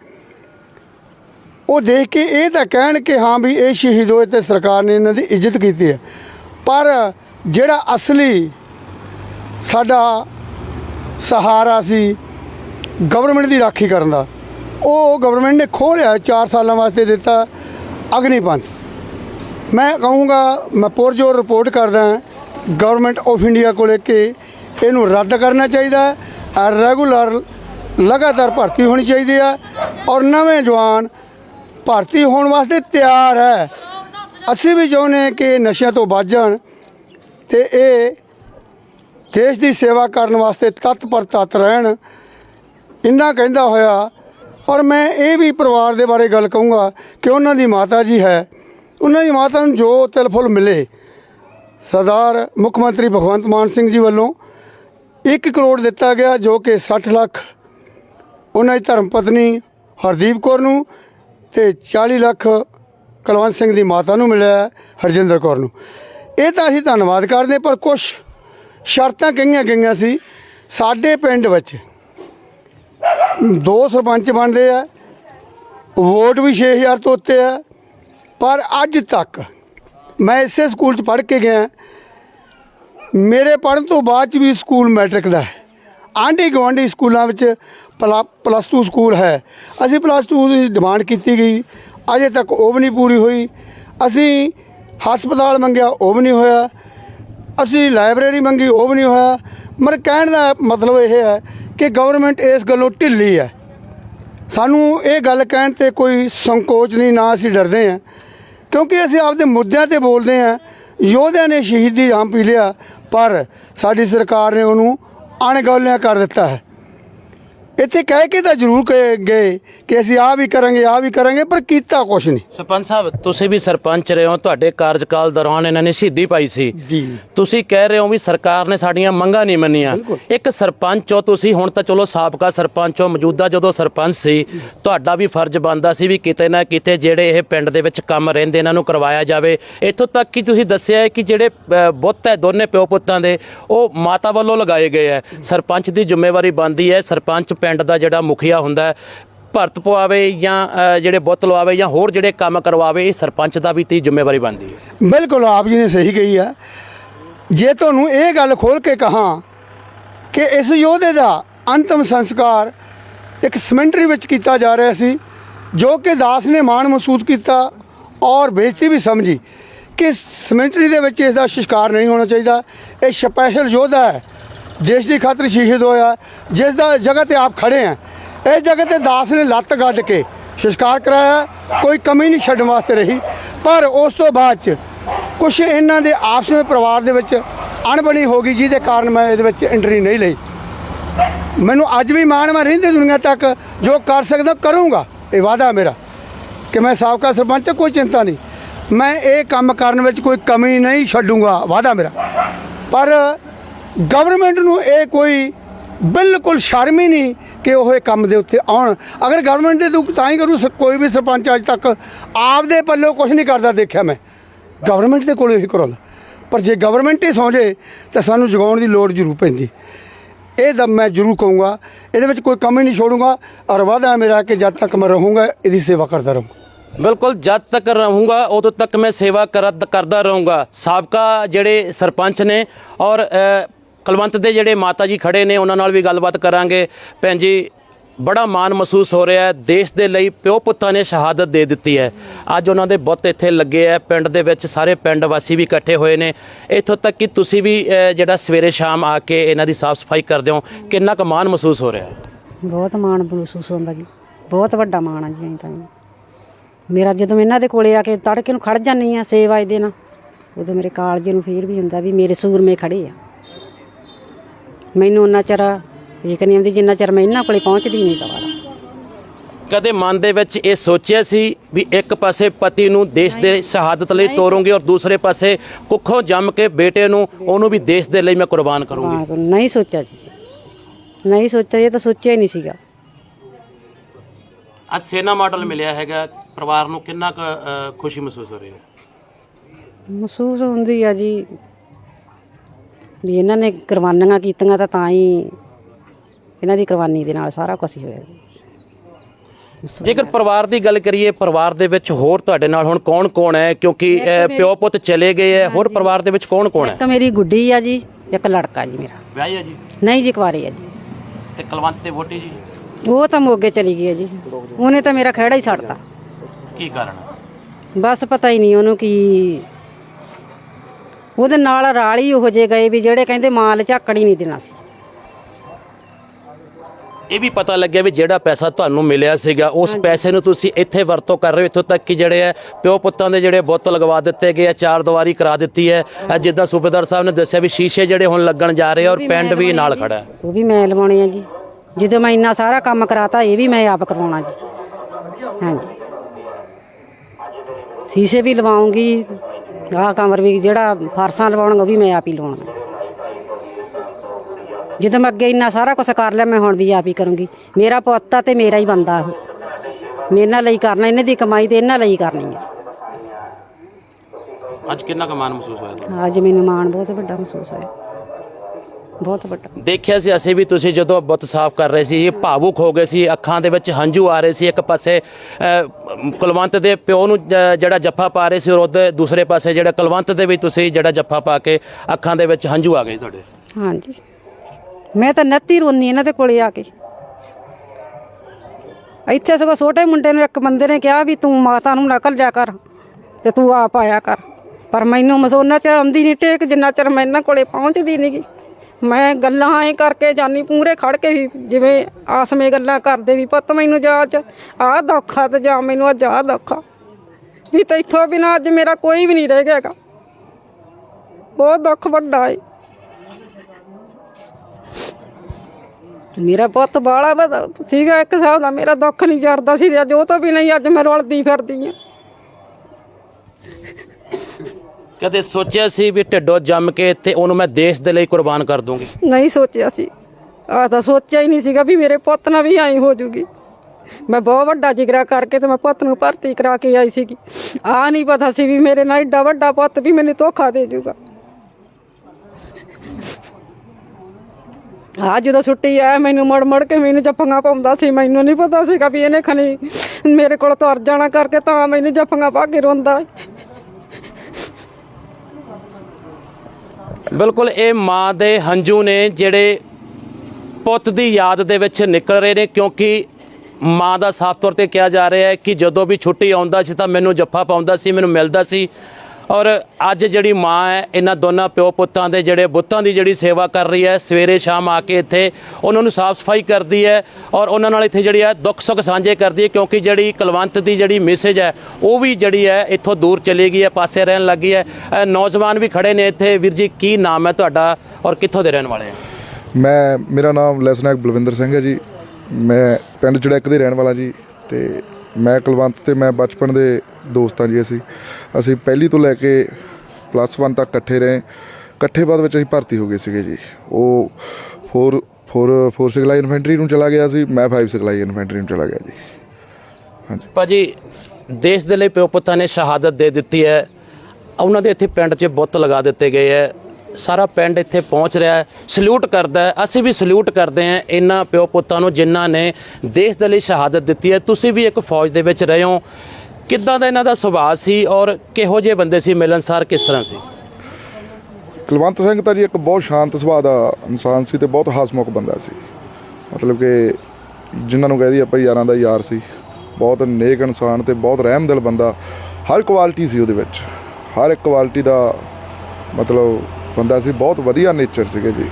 ਉਹ ਦੇਖ ਕੇ ਇਹ ਤਾਂ ਕਹਿਣ ਕਿ ਹਾਂ ਵੀ ਇਹ ਸ਼ਹੀਦ ਹੋਏ ਤੇ ਸਰਕਾਰ ਨੇ ਇਹਨਾਂ ਦੀ ਇੱਜ਼ਤ ਕੀਤੀ ਹੈ। ਪਰ ਜਿਹੜਾ ਅਸਲੀ ਸਾਡਾ ਸਹਾਰਾ ਸੀ ਗਵਰਨਮੈਂਟ ਦੀ ਰਾਖੀ ਕਰਨ ਦਾ। ਉਹ ਗਵਰਨਮੈਂਟ ਨੇ ਖੋਹ ਲਿਆ 4 ਸਾਲਾਂ ਵਾਸਤੇ ਦਿੱਤਾ ਅਗਨੀਪੰਥ। ਮੈਂ ਕਹੂੰਗਾ, ਮੈਂ ਪੁਰਜੋਰ ਰਿਪੋਰਟ ਕਰਦਾ ਗਵਰਨਮੈਂਟ ਆਫ ਇੰਡੀਆ ਕੋਲੇ ਕਿ ਇਹਨੂੰ ਰੱਦ ਕਰਨਾ ਚਾਹੀਦਾ ਹੈ ਰੈਗੂਲਰ ਲਗਾਤਾਰ ਭਰਤੀ ਹੋਣੀ ਚਾਹੀਦੀ ਹੈ ਔਰ ਨਵੇਂ ਜਵਾਨ ਭਰਤੀ ਹੋਣ ਵਾਸਤੇ ਤਿਆਰ ਹੈ। ਅਸੀਂ ਵੀ ਚਾਹੁੰਦੇ ਹਾਂ ਕਿ ਨਸ਼ਿਆਂ ਤੋਂ ਬਚ ਜਾਣ ਤੇ ਇਹ ਦੇਸ਼ ਦੀ ਸੇਵਾ ਕਰਨ ਵਾਸਤੇ ਤਤਪਰ ਤਤ ਰਹਿਣ। ਇੰਨਾ ਕਹਿੰਦਾ ਹੋਇਆ, ਔਰ ਮੈਂ ਇਹ ਵੀ ਪਰਿਵਾਰ ਦੇ ਬਾਰੇ ਗੱਲ ਕਹੂੰਗਾ ਕਿ ਉਹਨਾਂ ਦੀ ਮਾਤਾ ਜੀ ਹੈ। ਉਹਨਾਂ ਦੀ ਮਾਤਾ ਨੂੰ ਜੋ ਤਿਲ ਫੁੱਲ ਮਿਲੇ, ਸਰਦਾਰ ਮੁੱਖ ਮੰਤਰੀ ਭਗਵੰਤ ਮਾਨ ਸਿੰਘ ਜੀ ਵੱਲੋਂ 1 ਕਰੋੜ ਦਿੱਤਾ ਗਿਆ, ਜੋ ਕਿ 60 ਲੱਖ। ਉਹਨਾਂ ਦੀ ਧਰਮ ਪਤਨੀ ਹਰਦੀਪ ਕੌਰ ਨੂੰ ਤੇ 40 ਲੱਖ ਕੁਲਵੰਤ ਸਿੰਘ ਦੀ ਮਾਤਾ ਨੂੰ ਮਿਲਿਆ ਹਰਜਿੰਦਰ ਕੌਰ ਨੂੰ। ਇਹ ਤਾਂ ਅਸੀਂ ਧੰਨਵਾਦ ਕਰਦੇ, ਪਰ ਕੁਝ ਸ਼ਰਤਾਂ ਕਹੀਆਂ ਗਈਆਂ ਸੀ। ਸਾਡੇ ਪਿੰਡ ਵਿੱਚ ਦੋ ਸਰਪੰਚ ਬਣਦੇ ਆ। ਵੋਟ ਵੀ 6000 ਤੋਂ ਉੱਤੇ ਆ। ਪਰ ਅੱਜ ਤੱਕ ਮੈਂ ਇਸੇ ਸਕੂਲ 'ਚ ਪੜ੍ਹ ਕੇ ਗਿਆ। ਮੇਰੇ ਪੜ੍ਹਨ ਤੋਂ ਬਾਅਦ 'ਚ ਵੀ ਸਕੂਲ ਮੈਟ੍ਰਿਕ ਦਾ ਹੈ। ਆਂਢੀ ਗੁਆਂਢੀ ਸਕੂਲਾਂ ਵਿੱਚ ਪਲਾ- ਪਲੱਸ 2 ਸਕੂਲ ਹੈ। ਅਸੀਂ ਪਲੱਸ 2 ਦੀ ਡਿਮਾਂਡ ਕੀਤੀ ਗਈ। ਅਜੇ ਤੱਕ ਉਹ ਵੀ ਨਹੀਂ ਪੂਰੀ ਹੋਈ। ਅਸੀਂ ਹਸਪਤਾਲ ਮੰਗਿਆ, ਉਹ ਵੀ ਨਹੀਂ ਹੋਇਆ। ਅਸੀਂ ਲਾਇਬ੍ਰੇਰੀ ਮੰਗੀ, ਉਹ ਵੀ ਨਹੀਂ ਹੋਇਆ। ਮਰ ਕਹਿਣ ਦਾ ਮਤਲਬ ਇਹ ਹੈ ਕਿ ਗਵਰਨਮੈਂਟ ਇਸ ਗੱਲੋਂ ਢਿੱਲੀ ਹੈ। ਸਾਨੂੰ ਇਹ ਗੱਲ ਕਹਿਣ ਤੇ ਕੋਈ ਸੰਕੋਚ ਨਹੀਂ, ਨਾ ਅਸੀਂ ਡਰਦੇ ਹਾਂ। ਕਿਉਂਕਿ ਅਸੀਂ ਆਪਦੇ ਮੁੱਦਿਆਂ ਤੇ ਬੋਲਦੇ ਹਾਂ। ਯੋਧਿਆਂ ਨੇ ਸ਼ਹੀਦੀ ਆਮ ਪੀ ਲਿਆ, ਪਰ ਸਾਡੀ ਸਰਕਾਰ ਨੇ ਉਹਨੂੰ ਅਣਗੌਲਿਆ ਕਰ ਦਿੱਤਾ ਹੈ। ਇੱਥੇ ਕਹਿ ਕੇ ਤਾਂ ਜ਼ਰੂਰ ਕਹੇ ਗਏ ਕਿ ਅਸੀਂ ਆਹ ਵੀ ਕਰਾਂਗੇ ਆਹ ਵੀ ਕਰਾਂਗੇ ਪਰ ਕੀਤਾ ਕੁਛ ਨਹੀਂ।
ਸਰਪੰਚ ਸਾਹਿਬ ਤੁਸੀਂ ਵੀ ਸਰਪੰਚ ਰਹੇ ਹੋ ਤੁਹਾਡੇ ਕਾਰਜਕਾਲ ਦੌਰਾਨ ਇਹਨਾਂ ਨੇ ਸ਼ਹੀਦੀ ਪਾਈ ਸੀ।
ਜੀ।
ਤੁਸੀਂ ਕਹਿ ਰਹੇ ਹੋ ਵੀ ਸਰਕਾਰ ਨੇ ਸਾਡੀਆਂ ਮੰਗਾਂ ਨਹੀਂ ਮੰਨੀਆਂ। ਇੱਕ ਸਰਪੰਚ ਹੋ ਤੁਸੀਂ ਹੁਣ ਤਾਂ ਚਲੋ ਸਾਬਕਾ ਸਰਪੰਚ ਹੋ ਮੌਜੂਦਾ ਜਦੋਂ ਸਰਪੰਚ ਸੀ ਤੁਹਾਡਾ ਵੀ ਫਰਜ਼ ਬਣਦਾ ਸੀ ਵੀ ਕਿਤੇ ਨਾ ਕਿਤੇ ਜਿਹੜੇ ਇਹ ਪਿੰਡ ਦੇ ਵਿੱਚ ਕੰਮ ਰਹਿੰਦੇ ਇਹਨਾਂ ਨੂੰ ਕਰਵਾਇਆ ਜਾਵੇ। ਇੱਥੋਂ ਤੱਕ ਕਿ ਤੁਸੀਂ ਦੱਸਿਆ ਹੈ ਕਿ ਜਿਹੜੇ ਬੁੱਤ ਹੈ ਦੋਨੇ ਪਿਓ ਪੁੱਤਾਂ ਦੇ ਉਹ ਮਾਤਾ ਵੱਲੋਂ ਲਗਾਏ ਗਏ ਹੈ। ਸਰਪੰਚ ਦੀ ਜ਼ਿੰਮੇਵਾਰੀ ਬਣਦੀ ਹੈ ਸਰਪੰਚ ਪਿੰਡ ਦਾ ਜਿਹੜਾ ਮੁਖੀਆ ਹੁੰਦਾ ਭਰਤ ਪਵਾਵੇ ਜਾਂ ਜਿਹੜੇ ਬੁੱਤ ਲਵਾਵੇ ਜਾਂ ਹੋਰ ਜਿਹੜੇ ਕੰਮ ਕਰਵਾਵੇ, ਇਹ ਸਰਪੰਚ ਦਾ ਵੀ ਤੀ ਜ਼ਿੰਮੇਵਾਰੀ ਬਣਦੀ ਹੈ।
ਬਿਲਕੁਲ, ਆਪ ਜੀ ਨੇ ਸਹੀ ਕਹੀ ਹੈ ਜੇ ਤੁਹਾਨੂੰ ਇਹ ਗੱਲ ਖੋਲ ਕੇ ਕਹਾਂ ਕਿ ਇਸ ਯੋਧੇ ਦਾ ਅੰਤਮ ਸੰਸਕਾਰ ਇੱਕ ਸਮੈਂਟਰੀ ਵਿੱਚ ਕੀਤਾ ਜਾ ਰਿਹਾ ਸੀ, ਜੋ ਕਿ ਦਾਸ ਨੇ ਮਾਣ ਮਹਿਸੂਸ ਕੀਤਾ ਔਰ ਬੇਇੱਜ਼ਤੀ ਵੀ ਸਮਝੀ ਕਿ ਸਮੈਂਟਰੀ ਦੇ ਵਿੱਚ ਇਸ ਦਾ ਸੰਸਕਾਰ ਨਹੀਂ ਹੋਣਾ ਚਾਹੀਦਾ। ਇਹ ਸਪੈਸ਼ਲ ਯੋਧਾ ਹੈ। ਦੇਸ਼ ਦੀ ਖਾਤਰ ਸ਼ਹੀਦ ਹੋਇਆ, ਜਿਸ ਦਾ ਜਗ੍ਹਾ ਤੇ ਆਪ ਖੜੇ ਆ। ਇਹ ਜਗ੍ਹਾ ਤੇ ਦਾਸ ਨੇ ਲੱਤ ਗੱਡ ਕੇ ਸੰਸਕਾਰ ਕਰਾਇਆ, ਕੋਈ ਕਮੀ ਨਹੀਂ ਛੱਡਣ ਵਾਸਤੇ ਰਹੀ। ਪਰ ਉਸ ਤੋਂ ਬਾਅਦ ਚ ਕੁਝ ਇਹਨਾਂ ਦੇ ਆਪਸ ਵਿੱਚ ਪਰਿਵਾਰ ਦੇ ਵਿੱਚ ਅਣਬਣੀ ਹੋ ਗਈ, ਜਿਹਦੇ ਕਾਰਨ ਮੈਂ ਇਹਦੇ ਵਿੱਚ ਐਂਟਰੀ ਨਹੀਂ ਲਈ। ਮੈਨੂੰ ਅੱਜ ਵੀ ਮਾਣ ਮੈਂ ਰਹਿੰਦੇ ਦੁਨੀਆ ਤੱਕ, ਜੋ ਕਰ ਸਕਦਾ ਕਰੂੰਗਾ। ਇਹ ਵਾਅਦਾ ਮੇਰਾ ਕਿ ਮੈਂ ਸਾਬਕਾ ਸਰਪੰਚ ਕੋਈ ਚਿੰਤਾ ਨਹੀਂ। ਮੈਂ ਇਹ ਕੰਮ ਕਰਨ ਵਿੱਚ ਕੋਈ ਕਮੀ ਨਹੀਂ ਛੱਡੂੰਗਾ। ਵਾਅਦਾ ਮੇਰਾ। ਪਰ ਗਵਰਨਮੈਂਟ ਨੂੰ ਇਹ ਕੋਈ ਬਿਲਕੁਲ ਸ਼ਰਮ ਹੀ ਨਹੀਂ ਕਿ ਉਹ ਇਹ ਕੰਮ ਦੇ ਉੱਤੇ ਆਉਣ। ਅਗਰ ਗਵਰਨਮੈਂਟ ਦੇ ਦੁੱਖ ਤਾਂ ਹੀ ਕਰੂ ਸ- ਕੋਈ ਵੀ ਸਰਪੰਚ ਅੱਜ ਤੱਕ ਆਪਦੇ ਪੱਲੇ ਕੁਝ ਨਹੀਂ ਕਰਦਾ ਦੇਖਿਆ ਮੈਂ। ਗਵਰਨਮੈਂਟ ਦੇ ਕੋਲ ਇਹੀ ਕਰਾਉਂਦਾ ਪਰ ਜੇ ਗਵਰਨਮੈਂਟ ਹੀ ਸੌਂ ਜੇ ਤਾਂ ਸਾਨੂੰ ਜਗਾਉਣ ਦੀ ਲੋੜ ਜ਼ਰੂਰ ਪੈਂਦੀ। ਇਹ ਦਮ ਮੈਂ ਜ਼ਰੂਰ ਕਹੂੰਗਾ ਇਹਦੇ ਵਿੱਚ ਕੋਈ ਕਮੀ ਨਹੀਂ ਛੋੜੂੰਗਾ। ਔਰ ਵਾਅਦਾ ਹੈ ਮੇਰਾ ਕਿ ਜਦ ਤੱਕ ਮੈਂ ਰਹੂੰਗਾ ਇਹਦੀ ਸੇਵਾ ਕਰਦਾ ਰਹੂੰਗਾ।
ਬਿਲਕੁਲ ਜਦ ਤੱਕ ਰਹੂੰਗਾ ਉਦੋਂ ਤੱਕ ਮੈਂ ਸੇਵਾ ਕਰਦ- ਕਰਦਾ ਰਹੂੰਗਾ। ਸਾਬਕਾ ਜਿਹੜੇ ਸਰਪੰਚ ਨੇ ਔਰ ਅ, ਕੁਲਵੰਤ ਦੇ ਜਿਹੜੇ ਮਾਤਾ ਜੀ ਖੜੇ ਨੇ ਉਹਨਾਂ ਨਾਲ ਵੀ ਗੱਲਬਾਤ ਕਰਾਂਗੇ। ਭੈਣ ਜੀ ਬੜਾ ਮਾਣ ਮਹਿਸੂਸ ਹੋ ਰਿਹਾ ਹੈ। ਦੇਸ਼ ਦੇ ਲਈ ਪਿਓ ਪੁੱਤਾਂ ਨੇ ਸ਼ਹਾਦਤ ਦੇ ਦਿੱਤੀ ਹੈ। ਅੱਜ ਉਹਨਾਂ ਦੇ ਬੁੱਤ ਇੱਥੇ ਲੱਗੇ ਹੈ। ਪਿੰਡ ਦੇ ਵਿੱਚ ਸਾਰੇ ਪਿੰਡ ਵਾਸੀ ਵੀ ਇਕੱਠੇ ਹੋਏ ਨੇ। ਇੱਥੋਂ ਤੱਕ ਕਿ ਤੁਸੀਂ ਵੀ ਅ, ਜਿਹੜਾ ਸਵੇਰੇ ਸ਼ਾਮ ਆ ਕੇ ਇਹਨਾਂ ਦੀ ਸਾਫ਼ ਸਫ਼ਾਈ ਕਰਦੇ ਹੋ ਕਿੰਨਾ ਕੁ ਮਾਣ ਮਹਿਸੂਸ ਹੋ ਰਿਹਾ ਹੈ?
ਬਹੁਤ ਮਾਣ ਮਹਿਸੂਸ ਹੁੰਦਾ ਜੀ। ਬਹੁਤ ਵੱਡਾ ਮਾਣ ਆ ਜੀ ਐਂ ਤਾਂ ਜੀ। ਮੇਰਾ ਜਦੋਂ ਇਹਨਾਂ ਦੇ ਕੋਲੇ ਆ ਕੇ ਤੜਕੇ ਨੂੰ ਖੜ ਜਾਂਦੀ ਆ 6 ਵਜੇ ਨਾਲ ਉਦੋਂ ਮੇਰੇ ਕਾਲਜੇ ਨੂੰ ਫੇਰ ਵੀ ਹੁੰਦਾ ਵੀ ਮੇਰੇ ਸੂਰਮੇ ਖੜੇ ਆ। ਮੈਨੂੰ ਉਹਨਾਂ ਚਿਰ ਇਹ ਨਹੀਂ ਆਉਂਦੀ ਜਿੰਨਾ ਚਿਰ ਮੈਂ ਇਹਨਾਂ ਕੋਲੇ ਪਹੁੰਚਦੀ ਨਹੀਂ ਦੁਬਾਰਾ।
ਕਦੇ ਮਨ ਦੇ ਵਿੱਚ ਇਹ ਸੋਚਿਆ ਸੀ ਵੀ ਇੱਕ ਪਾਸੇ ਪਤੀ ਨੂੰ ਦੇਸ਼ ਦੇ ਸ਼ਹਾਦਤ ਲਈ ਤੋਰੂੰਗੀ ਔਰ ਦੂਸਰੇ ਪਾਸੇ ਕੁੱਖੋਂ ਜੰਮ ਕੇ ਬੇਟੇ ਨੂੰ ਉਹਨੂੰ ਵੀ ਦੇਸ਼ ਦੇ ਲਈ ਮੈਂ ਕੁਰਬਾਨ ਕਰੂੰਗੀ।
ਹਾਂ ਨਹੀਂ ਸੋਚਿਆ ਸੀ। ਨਹੀਂ ਸੋਚਿਆ ਇਹ ਤਾਂ ਸੋਚਿਆ ਹੀ ਨਹੀਂ ਸੀਗਾ।
ਅੱਜ ਸੇਨਾ ਮਾਡਲ ਮਿਲਿਆ ਹੈਗਾ ਪਰਿਵਾਰ ਨੂੰ ਕਿੰਨਾ ਕੁ ਅ, ਖੁਸ਼ੀ ਮਹਿਸੂਸ ਹੋ ਰਹੀ ਹੈ?
ਮਹਿਸੂਸ ਹੁੰਦੀ ਆ ਜੀ ਵੀ ਇਹਨਾਂ ਨੇ ਕੁਰਬਾਨੀਆਂ ਕੀਤੀਆਂ ਤਾਂ ਤਾਂ ਹੀ ਇਹਨਾਂ ਦੀ ਕੁਰਬਾਨੀ ਦੇ ਨਾਲ ਸਾਰਾ ਕੁਝ ਹੋਇਆ
ਜੇਕਰ ਪਰਿਵਾਰ ਦੀ ਗੱਲ ਕਰੀਏ ਪਰਿਵਾਰ ਦੇ ਵਿੱਚ ਹੋਰ ਤੁਹਾਡੇ ਨਾਲ ਹੁਣ ਕੌਣ ਕੌਣ ਹੈ? ਕਿਉਂਕਿ ਪਿਓ ਪੁੱਤ ਚਲੇ ਗਏ ਹੈ ਹੋਰ ਪਰਿਵਾਰ ਦੇ ਵਿੱਚ ਕੌਣ ਕੌਣ ਹੈ?
ਇੱਕ ਮੇਰੀ ਗੁੱਡੀ ਆ ਜੀ ਇੱਕ ਲੜਕਾ ਜੀ ਮੇਰਾ।
ਵਿਆਹੀ ਹੈ ਜੀ?
ਨਹੀਂ ਜੀ ਕੁਆਰੀ ਆ ਜੀ।
ਤੇ ਕਲਵੰਤ ਤੇ ਵੋਟੀ ਜੀ?
ਉਹ ਤਾਂ ਮੋਗੇ ਚਲੀ ਗਈ ਹੈ ਜੀ। ਉਹਨੇ ਤਾਂ ਮੇਰਾ ਖਹਿੜਾ ਹੀ ਛੱਡਤਾ।
ਕੀ ਕਾਰਨ?
ਬਸ ਪਤਾ ਹੀ ਨਹੀਂ ਉਹਨੂੰ ਕੀ ਉਹਦੇ ਨਾਲ ਰਲ ਹੀ ਉਹੋ ਜੇ ਗਏ ਵੀ ਜਿਹੜੇ ਕਹਿੰਦੇ ਮਾਲ ਝਾਕਣ ਹੀ ਨਹੀਂ ਦੇਣਾ ਸੀ।
ਇਹ ਵੀ ਪਤਾ ਲੱਗਿਆ ਵੀ ਜਿਹੜਾ ਪੈਸਾ ਤੁਹਾਨੂੰ ਮਿਲਿਆ ਸੀਗਾ ਉਸ ਪੈਸੇ ਨੂੰ ਤੁਸੀਂ ਇੱਥੇ ਵਰਤੋਂ ਕਰ ਰਹੇ ਹੋ ਇੱਥੋਂ ਤੱਕ ਕਿ ਜਿਹੜੇ ਹੈ ਪਿਓ ਪੁੱਤਾਂ ਦੇ ਜਿਹੜੇ ਬੁੱਤ ਲਗਵਾ ਦਿੱਤੇ ਗਏ ਆ ਚਾਰ ਦੀਵਾਰੀ ਕਰਾ ਦਿੱਤੀ ਹੈ। ਅ, ਜਿੱਦਾਂ ਸੂਬੇਦਾਰ ਸਾਹਿਬ ਨੇ ਦੱਸਿਆ ਵੀ ਸ਼ੀਸ਼ੇ ਜਿਹੜੇ ਹੁਣ ਲੱਗਣ ਜਾ ਰਹੇ ਆ ਔਰ ਪਿੰਡ ਵੀ ਨਾਲ ਖੜਾ ਹੈ।
ਉਹ ਵੀ ਮੈਂ ਲਵਾਉਣੇ ਆ ਜੀ। ਜਦੋਂ ਮੈਂ ਇੰਨਾ ਸਾਰਾ ਕੰਮ ਕਰਾਤਾ ਇਹ ਵੀ ਮੈਂ ਆਪ ਕਰਵਾਉਣਾ ਜੀ। ਹਾਂਜੀ। ਸ਼ੀਸ਼ੇ ਵੀ ਲਵਾਉਂਗੀ ਆਹ ਕਮਰ ਵੀ ਜਿਹੜਾ ਫਰਸਾਂ ਲਵਾਉਣਗਾ ਉਹ ਵੀ ਮੈਂ ਆਪ ਹੀ ਲਵਾਉਣਾ। ਜਦੋਂ ਮੈਂ ਅੱਗੇ ਇੰਨਾ ਸਾਰਾ ਕੁਝ ਕਰ ਲਿਆ ਮੈਂ ਹੁਣ ਵੀ ਆਪ ਹੀ ਕਰੂੰਗੀ। ਮੇਰਾ ਪੁੱਤ ਤੇ ਮੇਰਾ ਹੀ ਬੰਦਾ ਉਹ ਮੇਰੇ ਨਾਲ ਲਈ ਕਰਨਾ ਇਹਨੇ ਦੀ ਕਮਾਈ ਤੇ ਇਹਨਾਂ ਲਈ ਕਰਨੀ ਹੈ
ਅੱਜ ਕਿੰਨਾ ਕੁ ਮਾਣ ਮਹਿਸੂਸ ਹੋਇਆ?
ਅੱਜ ਮੈਨੂੰ ਮਾਣ ਬਹੁਤ ਵੱਡਾ ਮਹਿਸੂਸ ਹੋਇਆ। ਬਹੁਤ ਵੱਡਾ।
ਦੇਖਿਆ ਸੀ ਅਸੀਂ ਵੀ ਤੁਸੀਂ ਜਦੋਂ ਬੁੱਤ ਸਾਫ਼ ਕਰ ਰਹੇ ਸੀ ਇਹ ਭਾਵੁਕ ਹੋ ਗਏ ਸੀ ਅੱਖਾਂ ਦੇ ਵਿੱਚ ਹੰਝੂ ਆ ਰਹੇ ਸੀ ਇੱਕ ਪਾਸੇ ਕੁਲਵੰਤ ਦੇ ਪਿਓ ਨੂੰ ਜਿਹੜਾ ਜੱਫਾ ਪਾ ਰਹੇ ਸੀ ਔਰ ਉਹਦੇ ਦੂਸਰੇ ਪਾਸੇ ਜਿਹੜਾ ਕੁਲਵੰਤ ਦੇ ਵੀ ਤੁਸੀਂ ਜਿਹੜਾ ਜੱਫਾ ਪਾ ਕੇ ਅੱਖਾਂ ਦੇ ਵਿੱਚ ਹੰਝੂ ਆ ਗਏ ਤੁਹਾਡੇ।
ਹਾਂਜੀ। ਮੈਂ ਤਾਂ ਨੱਤੀ ਰੋਨੀ ਇਹਨਾਂ ਦੇ ਕੋਲੇ ਆ ਕੇ। ਇੱਥੇ ਸਗੋਂ ਛੋਟੇ ਮੁੰਡੇ ਨੂੰ ਇੱਕ ਬੰਦੇ ਨੇ ਕਿਹਾ ਵੀ ਤੂੰ ਮਾਤਾ ਨੂੰ ਨਕਲ ਜਾ ਕਰ ਤੇ ਤੂੰ ਆਪ ਆਇਆ ਕਰ। ਪਰ ਮੈਨੂੰ ਮਸੋਨਾ ਚ ਆਉਂਦੀ ਨਹੀਂ ਟੇਕ ਜਿੰਨਾ ਚਿਰ ਮੈਂ ਇਹਨਾਂ ਕੋਲੇ ਪਹੁੰਚਦੀ ਨਹੀਂਗੀ ਮੈਂ ਗੱਲਾਂ ਐ ਕਰਕੇ ਜਾਨੀ ਪੂਰੇ ਖੜ ਕੇ ਵੀ ਜਿਵੇਂ ਆਸਮੇ ਗੱਲਾਂ ਕਰਦੇ ਵੀ, ਪੁੱਤ ਮੈਨੂੰ ਜਾ ਚ ਆਹ ਦੁੱਖ ਆ ਤੇ ਜਾ ਮੈਨੂੰ ਅੱਜ ਆਹ ਦੁੱਖ ਆ ਵੀ ਤੇ ਇੱਥੋਂ ਬਿਨਾਂ ਅੱਜ ਮੇਰਾ ਕੋਈ ਵੀ ਨਹੀਂ ਰਹਿ ਗਿਆਗਾ ਬਹੁਤ ਦੁੱਖ ਵੱਡਾ ਏ। ਮੇਰਾ ਪੁੱਤ ਬਾਲਾ ਵਧ ਸੀਗਾ, ਇੱਕ ਹਿਸਾਬ ਦਾ ਮੇਰਾ ਦੁੱਖ ਨਹੀਂ ਜਰਦਾ ਸੀ ਅੱਜ ਉਹ ਤੋਂ ਵੀ ਨਹੀਂ ਅੱਜ ਮੈਂ ਰੁਲਦੀ ਫਿਰਦੀ ਆ।
ਕਦੇ ਸੋਚਿਆ ਸੀ ਵੀ ਢਿੱਡੋਂ ਜੰਮ ਕੇ ਇੱਥੇ ਉਹਨੂੰ ਮੈਂ ਦੇਸ਼ ਦੇ ਲਈ ਕੁਰਬਾਨ ਕਰ ਦੂੰਗੀ?
ਨਹੀਂ ਸੋਚਿਆ ਸੀ। ਆ ਤਾਂ ਸੋਚਿਆ ਹੀ ਨਹੀਂ ਸੀਗਾ ਵੀ ਮੇਰੇ ਪੁੱਤ ਨਾਲ ਵੀ ਐਂ ਹੋ ਜੂਗੀ। ਮੈਂ ਬਹੁਤ ਵੱਡਾ ਜਿਗਰਾ ਕਰਕੇ ਤੇ ਮੈਂ ਪੁੱਤ ਨੂੰ ਭਰਤੀ ਕਰਾ ਕੇ ਆਈ ਸੀਗੀ। ਆ ਨਹੀਂ ਪਤਾ ਸੀ ਵੀ ਮੇਰੇ ਨਾਲ ਏਡਾ ਵੱਡਾ ਪੁੱਤ ਵੀ ਮੈਨੂੰ ਧੋਖਾ ਦੇ ਜੂਗਾ। ਆ ਜਦੋਂ ਛੁੱਟੀ ਆ ਮੈਨੂੰ ਮੜ ਮੜ ਕੇ ਮੈਨੂੰ ਜੱਫੀਆਂ ਪਾਉਂਦਾ ਸੀ। ਮੈਨੂੰ ਨਹੀਂ ਪਤਾ ਸੀਗਾ ਵੀ ਇਹਨੇ ਖਣੀ ਮੇਰੇ ਕੋਲ ਤੁਰ ਜਾਣਾ ਕਰਕੇ ਤਾਂ ਮੈਨੂੰ ਜੱਫੀਆਂ ਪਾ ਕੇ ਰੋਂਦਾ।
ਬਿਲਕੁਲ, ਇਹ ਮਾਂ ਦੇ ਹੰਝੂ ਨੇ ਜਿਹੜੇ ਪੁੱਤ ਦੀ ਯਾਦ ਦੇ ਵਿੱਚ ਨਿਕਲ ਰਹੇ ਨੇ, ਕਿਉਂਕਿ ਮਾਂ ਦਾ ਸਾਫ਼ ਤੌਰ ਤੇ ਕਿਹਾ ਜਾ ਰਿਹਾ ਹੈ ਕਿ ਜਦੋਂ ਵੀ ਛੁੱਟੀ ਆਉਂਦਾ ਸੀ ਤਾਂ ਮੈਨੂੰ ਜੱਫਾ ਪਾਉਂਦਾ ਸੀ, ਮੈਨੂੰ ਮਿਲਦਾ ਸੀ। ਔਰ ਅੱਜ ਜਿਹੜੀ ਮਾਂ ਹੈ, ਇਹਨਾਂ ਦੋਨਾਂ ਪਿਓ ਪੁੱਤਾਂ ਦੇ ਜਿਹੜੇ ਬੁੱਤਾਂ ਦੀ ਜਿਹੜੀ ਸੇਵਾ ਕਰ ਰਹੀ ਹੈ, ਸਵੇਰੇ ਸ਼ਾਮ ਆ ਕੇ ਇੱਥੇ ਉਹਨਾਂ ਨੂੰ ਸਾਫ਼ ਸਫ਼ਾਈ ਕਰਦੀ ਹੈ ਔਰ ਉਹਨਾਂ ਨਾਲ ਇੱਥੇ ਜਿਹੜੀ ਹੈ ਦੁੱਖ ਸੁੱਖ ਸਾਂਝੇ ਕਰਦੀ ਹੈ ਕਿਉਂਕਿ ਜਿਹੜੀ ਕੁਲਵੰਤ ਦੀ ਜਿਹੜੀ ਮੈਸੇਜ ਹੈ, ਉਹ ਵੀ ਜਿਹੜੀ ਹੈ ਇੱਥੋਂ ਦੂਰ ਚਲੀ ਗਈ ਹੈ, ਪਾਸੇ ਰਹਿਣ ਲੱਗੀ ਹੈ। ਨੌਜਵਾਨ ਵੀ ਖੜੇ ਨੇ ਇੱਥੇ। ਵੀਰ ਜੀ, ਕੀ ਨਾਮ ਹੈ ਤੁਹਾਡਾ ਔਰ ਕਿੱਥੋਂ ਦੇ ਰਹਿਣ ਵਾਲੇ ਹੋ
ਮੈਂ, ਮੇਰਾ ਨਾਮ ਲੈਸਨੈਕ ਬਲਵਿੰਦਰ ਸਿੰਘ ਹੈ ਜੀ। ਮੈਂ ਪਿੰਡ ਚੜੈਕ ਦੇ ਰਹਿਣ ਵਾਲਾ ਜੀ ਤੇ ਮੈਂ ਕੁਲਵੰਤ ਤੇ ਮੈਂ ਬਚਪਨ ਦੇ ਦੋਸਤਾਂ ਜੀ ਅਸੀਂ। ਅਸੀਂ ਪਹਿਲੀ ਤੋਂ ਲੈ ਕੇ ਪਲੱਸ 1 ਤੱਕ ਇਕੱਠੇ ਰਹੇ। ਇਕੱਠੇ ਬਾਅਦ ਵਿੱਚ ਅਸੀਂ ਭਰਤੀ ਹੋ ਗਏ ਸੀਗੇ ਜੀ। ਉਹ ਫੋਰ ਫੋਰ ਫੋਰ ਸਿਖਲਾਈ ਇਨਫੈਂਟਰੀ ਨੂੰ ਚਲਾ ਗਿਆ ਸੀ। ਮੈਂ 5 ਸਿਖਲਾਈ ਇਨਫੈਂਟਰੀ ਨੂੰ ਚਲਾ ਗਿਆ ਜੀ। ਹਾਂਜੀ।
ਭਾਜੀ, ਦੇਸ਼ ਦੇ ਲਈ ਪਿਓ ਪੁੱਤਾਂ ਨੇ ਸ਼ਹਾਦਤ ਦੇ ਦਿੱਤੀ ਹੈ। ਉਹਨਾਂ ਦੇ ਇੱਥੇ ਪਿੰਡ 'ਚ ਬੁੱਤ ਲਗਾ ਦਿੱਤੇ ਗਏ ਹੈ। ਸਾਰਾ ਪਿੰਡ ਇੱਥੇ ਪਹੁੰਚ ਰਿਹਾ ਹੈ, ਸਲੂਟ ਕਰਦਾ ਹੈ। ਅਸੀਂ ਵੀ ਸਲੂਟ ਕਰਦੇ ਹਾਂ ਇਹਨਾਂ ਪਿਓ ਪੁੱਤਾਂ ਨੂੰ ਜਿਨ੍ਹਾਂ ਨੇ ਦੇਸ਼ ਦੇ ਲਈ ਸ਼ਹਾਦਤ ਦਿੱਤੀ ਹੈ। ਤੁਸੀਂ ਵੀ ਇੱਕ ਫੌਜ ਦੇ ਵਿੱਚ ਰਹੇ ਹੋ। ਕਿੱਦਾਂ ਦਾ ਇਹਨਾਂ ਦਾ ਸੁਭਾਅ ਸੀ ਔਰ ਕਿਹੋ ਜਿਹੇ ਬੰਦੇ ਸੀ, ਮਿਲਨਸਾਰ ਕਿਸ ਤਰ੍ਹਾਂ ਸੀ?
ਕੁਲਵੰਤ ਸਿੰਘ ਤਾਂ ਜੀ ਇੱਕ ਬਹੁਤ ਸ਼ਾਂਤ ਸੁਭਾਅ ਦਾ ਇਨਸਾਨ ਸੀ ਤੇ ਬਹੁਤ ਹਸਮੁਖ ਬੰਦਾ ਸੀ। ਮਤਲਬ ਕਿ ਜਿਨ੍ਹਾਂ ਨੂੰ ਕਹਦੀ ਆਪਾਂ ਯਾਰਾਂ ਦਾ ਯਾਰ ਸੀ। ਬਹੁਤ ਨੇਕ ਇਨਸਾਨ ਤੇ ਬਹੁਤ ਰਹਿਮਦਿਲ ਬੰਦਾ। ਹਰ ਕੁਆਲਿਟੀ ਸੀ ਉਹਦੇ ਵਿੱਚ। ਹਰ ਇੱਕ ਕੁਆਲਿਟੀ ਦਾ ਮਤਲਬ ਬੰਦਾ ਸੀ, ਬਹੁਤ ਵਧੀਆ ਨੇਚਰ ਸੀਗੇ ਜੀ।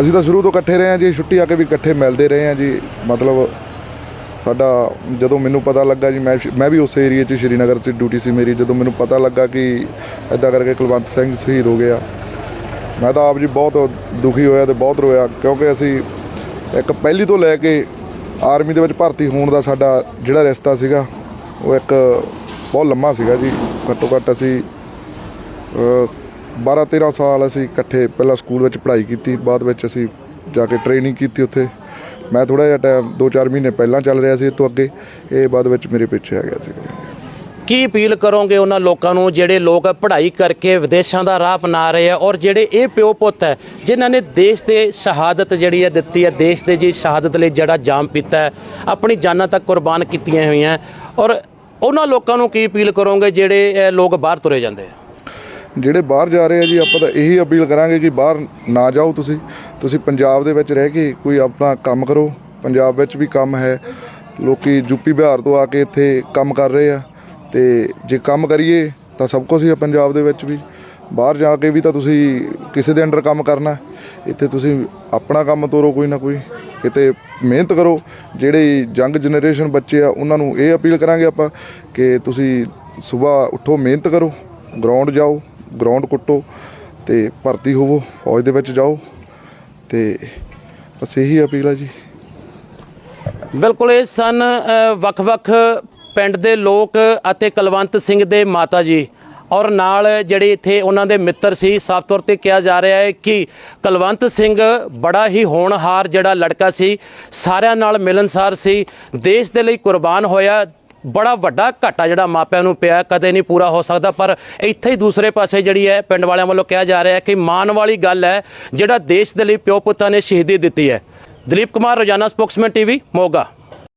ਅਸੀਂ ਤਾਂ ਸ਼ੁਰੂ ਤੋਂ ਇਕੱਠੇ ਰਹੇ ਹਾਂ ਜੀ, ਛੁੱਟੀ ਆ ਕੇ ਵੀ ਇਕੱਠੇ ਮਿਲਦੇ ਰਹੇ ਹਾਂ ਜੀ। ਮਤਲਬ ਸਾਡਾ ਜਦੋਂ ਮੈਨੂੰ ਪਤਾ ਲੱਗਾ ਜੀ, ਮੈਂ ਮੈਂ ਵੀ ਉਸ ਏਰੀਏ 'ਚ ਸ਼੍ਰੀਨਗਰ 'ਚ ਡਿਊਟੀ ਸੀ ਮੇਰੀ, ਜਦੋਂ ਮੈਨੂੰ ਪਤਾ ਲੱਗਾ ਕਿ ਐਦਾਂ ਕਰਕੇ ਕੁਲਵੰਤ ਸਿੰਘ ਸ਼ਹੀਦ ਹੋ ਗਿਆ। ਮੈਂ ਤਾਂ ਆਪ ਜੀ ਬਹੁਤ ਦੁਖੀ ਹੋਇਆ ਤੇ ਬਹੁਤ ਰੋਇਆ, ਕਿਉਂਕਿ ਅਸੀਂ ਇੱਕ ਪਹਿਲੀ ਤੋਂ ਲੈ ਕੇ ਆਰਮੀ ਦੇ ਵਿੱਚ ਭਰਤੀ ਹੋਣ ਦਾ ਸਾਡਾ ਜਿਹੜਾ ਰਿਸ਼ਤਾ ਸੀਗਾ, ਉਹ ਇੱਕ ਬਹੁਤ ਲੰਮਾ ਸੀਗਾ ਜੀ। ਘੱਟੋ ਘੱਟ ਅਸੀਂ 12 13 ਸਾਲ ਅਸੀਂ ਇਕੱਠੇ ਪਹਿਲਾਂ ਸਕੂਲ ਵਿੱਚ ਪੜ੍ਹਾਈ ਕੀਤੀ, ਬਾਅਦ ਵਿੱਚ ਅਸੀਂ ਜਾ ਕੇ ਟ੍ਰੇਨਿੰਗ ਕੀਤੀ ਉੱਥੇ। ਮੈਂ ਥੋੜਾ ਜਿਹਾ ਟਾਈਮ 2-4 ਮਹੀਨੇ ਪਹਿਲਾਂ ਚੱਲ ਰਿਹਾ ਸੀ ਇਹ ਤੋਂ ਅੱਗੇ, ਇਹ ਬਾਅਦ ਵਿੱਚ ਮੇਰੇ ਪਿੱਛੇ ਆ ਗਿਆ ਸੀ।
ਕੀ ਅਪੀਲ ਕਰੋਗੇ ਉਹਨਾਂ ਲੋਕਾਂ ਨੂੰ ਜਿਹੜੇ ਲੋਕ ਪੜ੍ਹਾਈ ਕਰਕੇ ਵਿਦੇਸ਼ਾਂ ਦਾ ਰਾਹ ਅਪਣਾ ਰਹੇ ਆ ਔਰ ਜਿਹੜੇ ਇਹ ਪਿਓ ਪੁੱਤ ਹੈ, ਜਿਨ੍ਹਾਂ ਨੇ ਦੇਸ਼ ਦੇ ਸ਼ਹਾਦਤ ਜਿਹੜੀ ਹੈ ਦਿੱਤੀ ਹੈ, ਦੇਸ਼ ਦੇ ਜੀ ਸ਼ਹਾਦਤ ਲਈ ਜਿਹੜਾ ਜਾਮ ਪੀਤਾ ਹੈ, ਆਪਣੀ ਜਾਨਾਂ ਤੱਕ ਕੁਰਬਾਨ ਕੀਤੀਆਂ ਹੋਈਆਂ ਔਰ ਉਹਨਾਂ ਲੋਕਾਂ ਨੂੰ ਕੀ ਅਪੀਲ ਕਰੋਗੇ ਜਿਹੜੇ ਲੋਕ ਬਾਹਰ ਤੁਰੇ ਜਾਂਦੇ ਆ?
ਜਿਹੜੇ ਬਾਹਰ ਜਾ ਰਹੇ ਆ ਜੀ, ਆਪਾਂ ਤਾਂ ਇਹੀ ਅਪੀਲ ਕਰਾਂਗੇ ਕਿ ਬਾਹਰ ਨਾ ਜਾਓ ਤੁਸੀਂ। ਤੁਸੀਂ ਪੰਜਾਬ ਦੇ ਵਿੱਚ ਰਹਿ ਕੇ ਕੋਈ ਆਪਣਾ ਕੰਮ ਕਰੋ। ਪੰਜਾਬ ਵਿੱਚ ਵੀ ਕੰਮ ਹੈ। ਲੋਕੀ ਯੂਪੀ ਬਿਹਾਰ ਤੋਂ ਆ ਕੇ ਇੱਥੇ ਕੰਮ ਕਰ ਰਹੇ ਆ। ਤੇ ਜੇ ਕੰਮ ਕਰੀਏ, ਤਾਂ ਸਭ ਕੁਝ ਹੀ ਆ ਪੰਜਾਬ ਦੇ ਵਿੱਚ ਵੀ। ਬਾਹਰ ਜਾ ਕੇ ਵੀ ਤਾਂ ਤੁਸੀਂ ਕਿਸੇ ਦੇ ਅੰਡਰ ਕੰਮ ਕਰਨਾ। ਇੱਥੇ ਤੁਸੀਂ ਆਪਣਾ ਕੰਮ ਤੋਰੋ ਕੋਈ ਨਾ ਕੋਈ। ਕਿਤੇ ਮਿਹਨਤ ਕਰੋ। ਜਿਹੜੇ ਯੰਗ ਜਨਰੇਸ਼ਨ ਬੱਚੇ ਆ, ਉਹਨਾਂ ਨੂੰ ਇਹ ਅਪੀਲ ਕਰਾਂਗੇ ਆਪਾਂ ਕਿ ਤੁਸੀਂ ਸਵੇਰ ਉੱਠੋ, ਮਿਹਨਤ ਕਰੋ। ਗਰਾਊਂਡ ਜਾਓ। ਗਰਾਊਂਡ ਕੁੱਟੋ ਤੇ ਭਰਤੀ ਹੋਵੋ, ਫੌਜ ਦੇ ਵਿੱਚ ਜਾਓ ਤੇ ਬਸ ਇਹੀ ਅਪੀਲ ਆ ਜੀ।
ਬਿਲਕੁਲ ਇਹ ਸਨ ਵੱਖ-ਵੱਖ ਪਿੰਡ ਦੇ ਲੋਕ ਅਤੇ ਕੁਲਵੰਤ ਸਿੰਘ ਦੇ ਮਾਤਾ ਜੀ। ਔਰ ਨਾਲ ਜਿਹੜੇ ਇੱਥੇ ਉਹਨਾਂ ਦੇ ਮਿੱਤਰ ਸੀ, ਸਾਫ਼ ਤੌਰ ਤੇ ਕਿਹਾ ਜਾ ਰਿਹਾ ਹੈ ਕਿ ਕੁਲਵੰਤ ਸਿੰਘ ਬੜਾ ਹੀ ਹੋਣਹਾਰ ਜਿਹੜਾ ਲੜਕਾ ਸੀ, ਸਾਰਿਆਂ ਨਾਲ ਮਿਲਨਸਾਰ ਸੀ। ਦੇਸ਼ ਦੇ ਲਈ ਕੁਰਬਾਨ ਹੋਇਆ ਬੜਾ ਵੱਡਾ ਘਾਟਾ ਜਿਹੜਾ ਮਾਪਿਆਂ ਨੂੰ ਪਿਆ, ਕਦੇ ਨਹੀਂ ਪੂਰਾ ਹੋ ਸਕਦਾ, ਪਰ ਇੱਥੇ ਹੀ ਦੂਸਰੇ ਪਾਸੇ ਜਿਹੜੀ ਹੈ, ਪਿੰਡ ਵਾਲਿਆਂ ਵੱਲੋਂ ਕਿਹਾ ਜਾ ਰਿਹਾ ਹੈ ਕਿ ਮਾਣ ਵਾਲੀ ਗੱਲ ਹੈ, ਜਿਹੜਾ ਦੇਸ਼ ਦੇ ਲਈ ਪਿਓ ਪੁੱਤਾਂ ਨੇ ਸ਼ਹੀਦੀ ਦਿੱਤੀ ਹੈ। ਦਲੀਪ ਕੁਮਾਰ, ਰੋਜ਼ਾਨਾ ਸਪੋਕਸਮੈਨ ਟੀਵੀ, ਮੋਗਾ।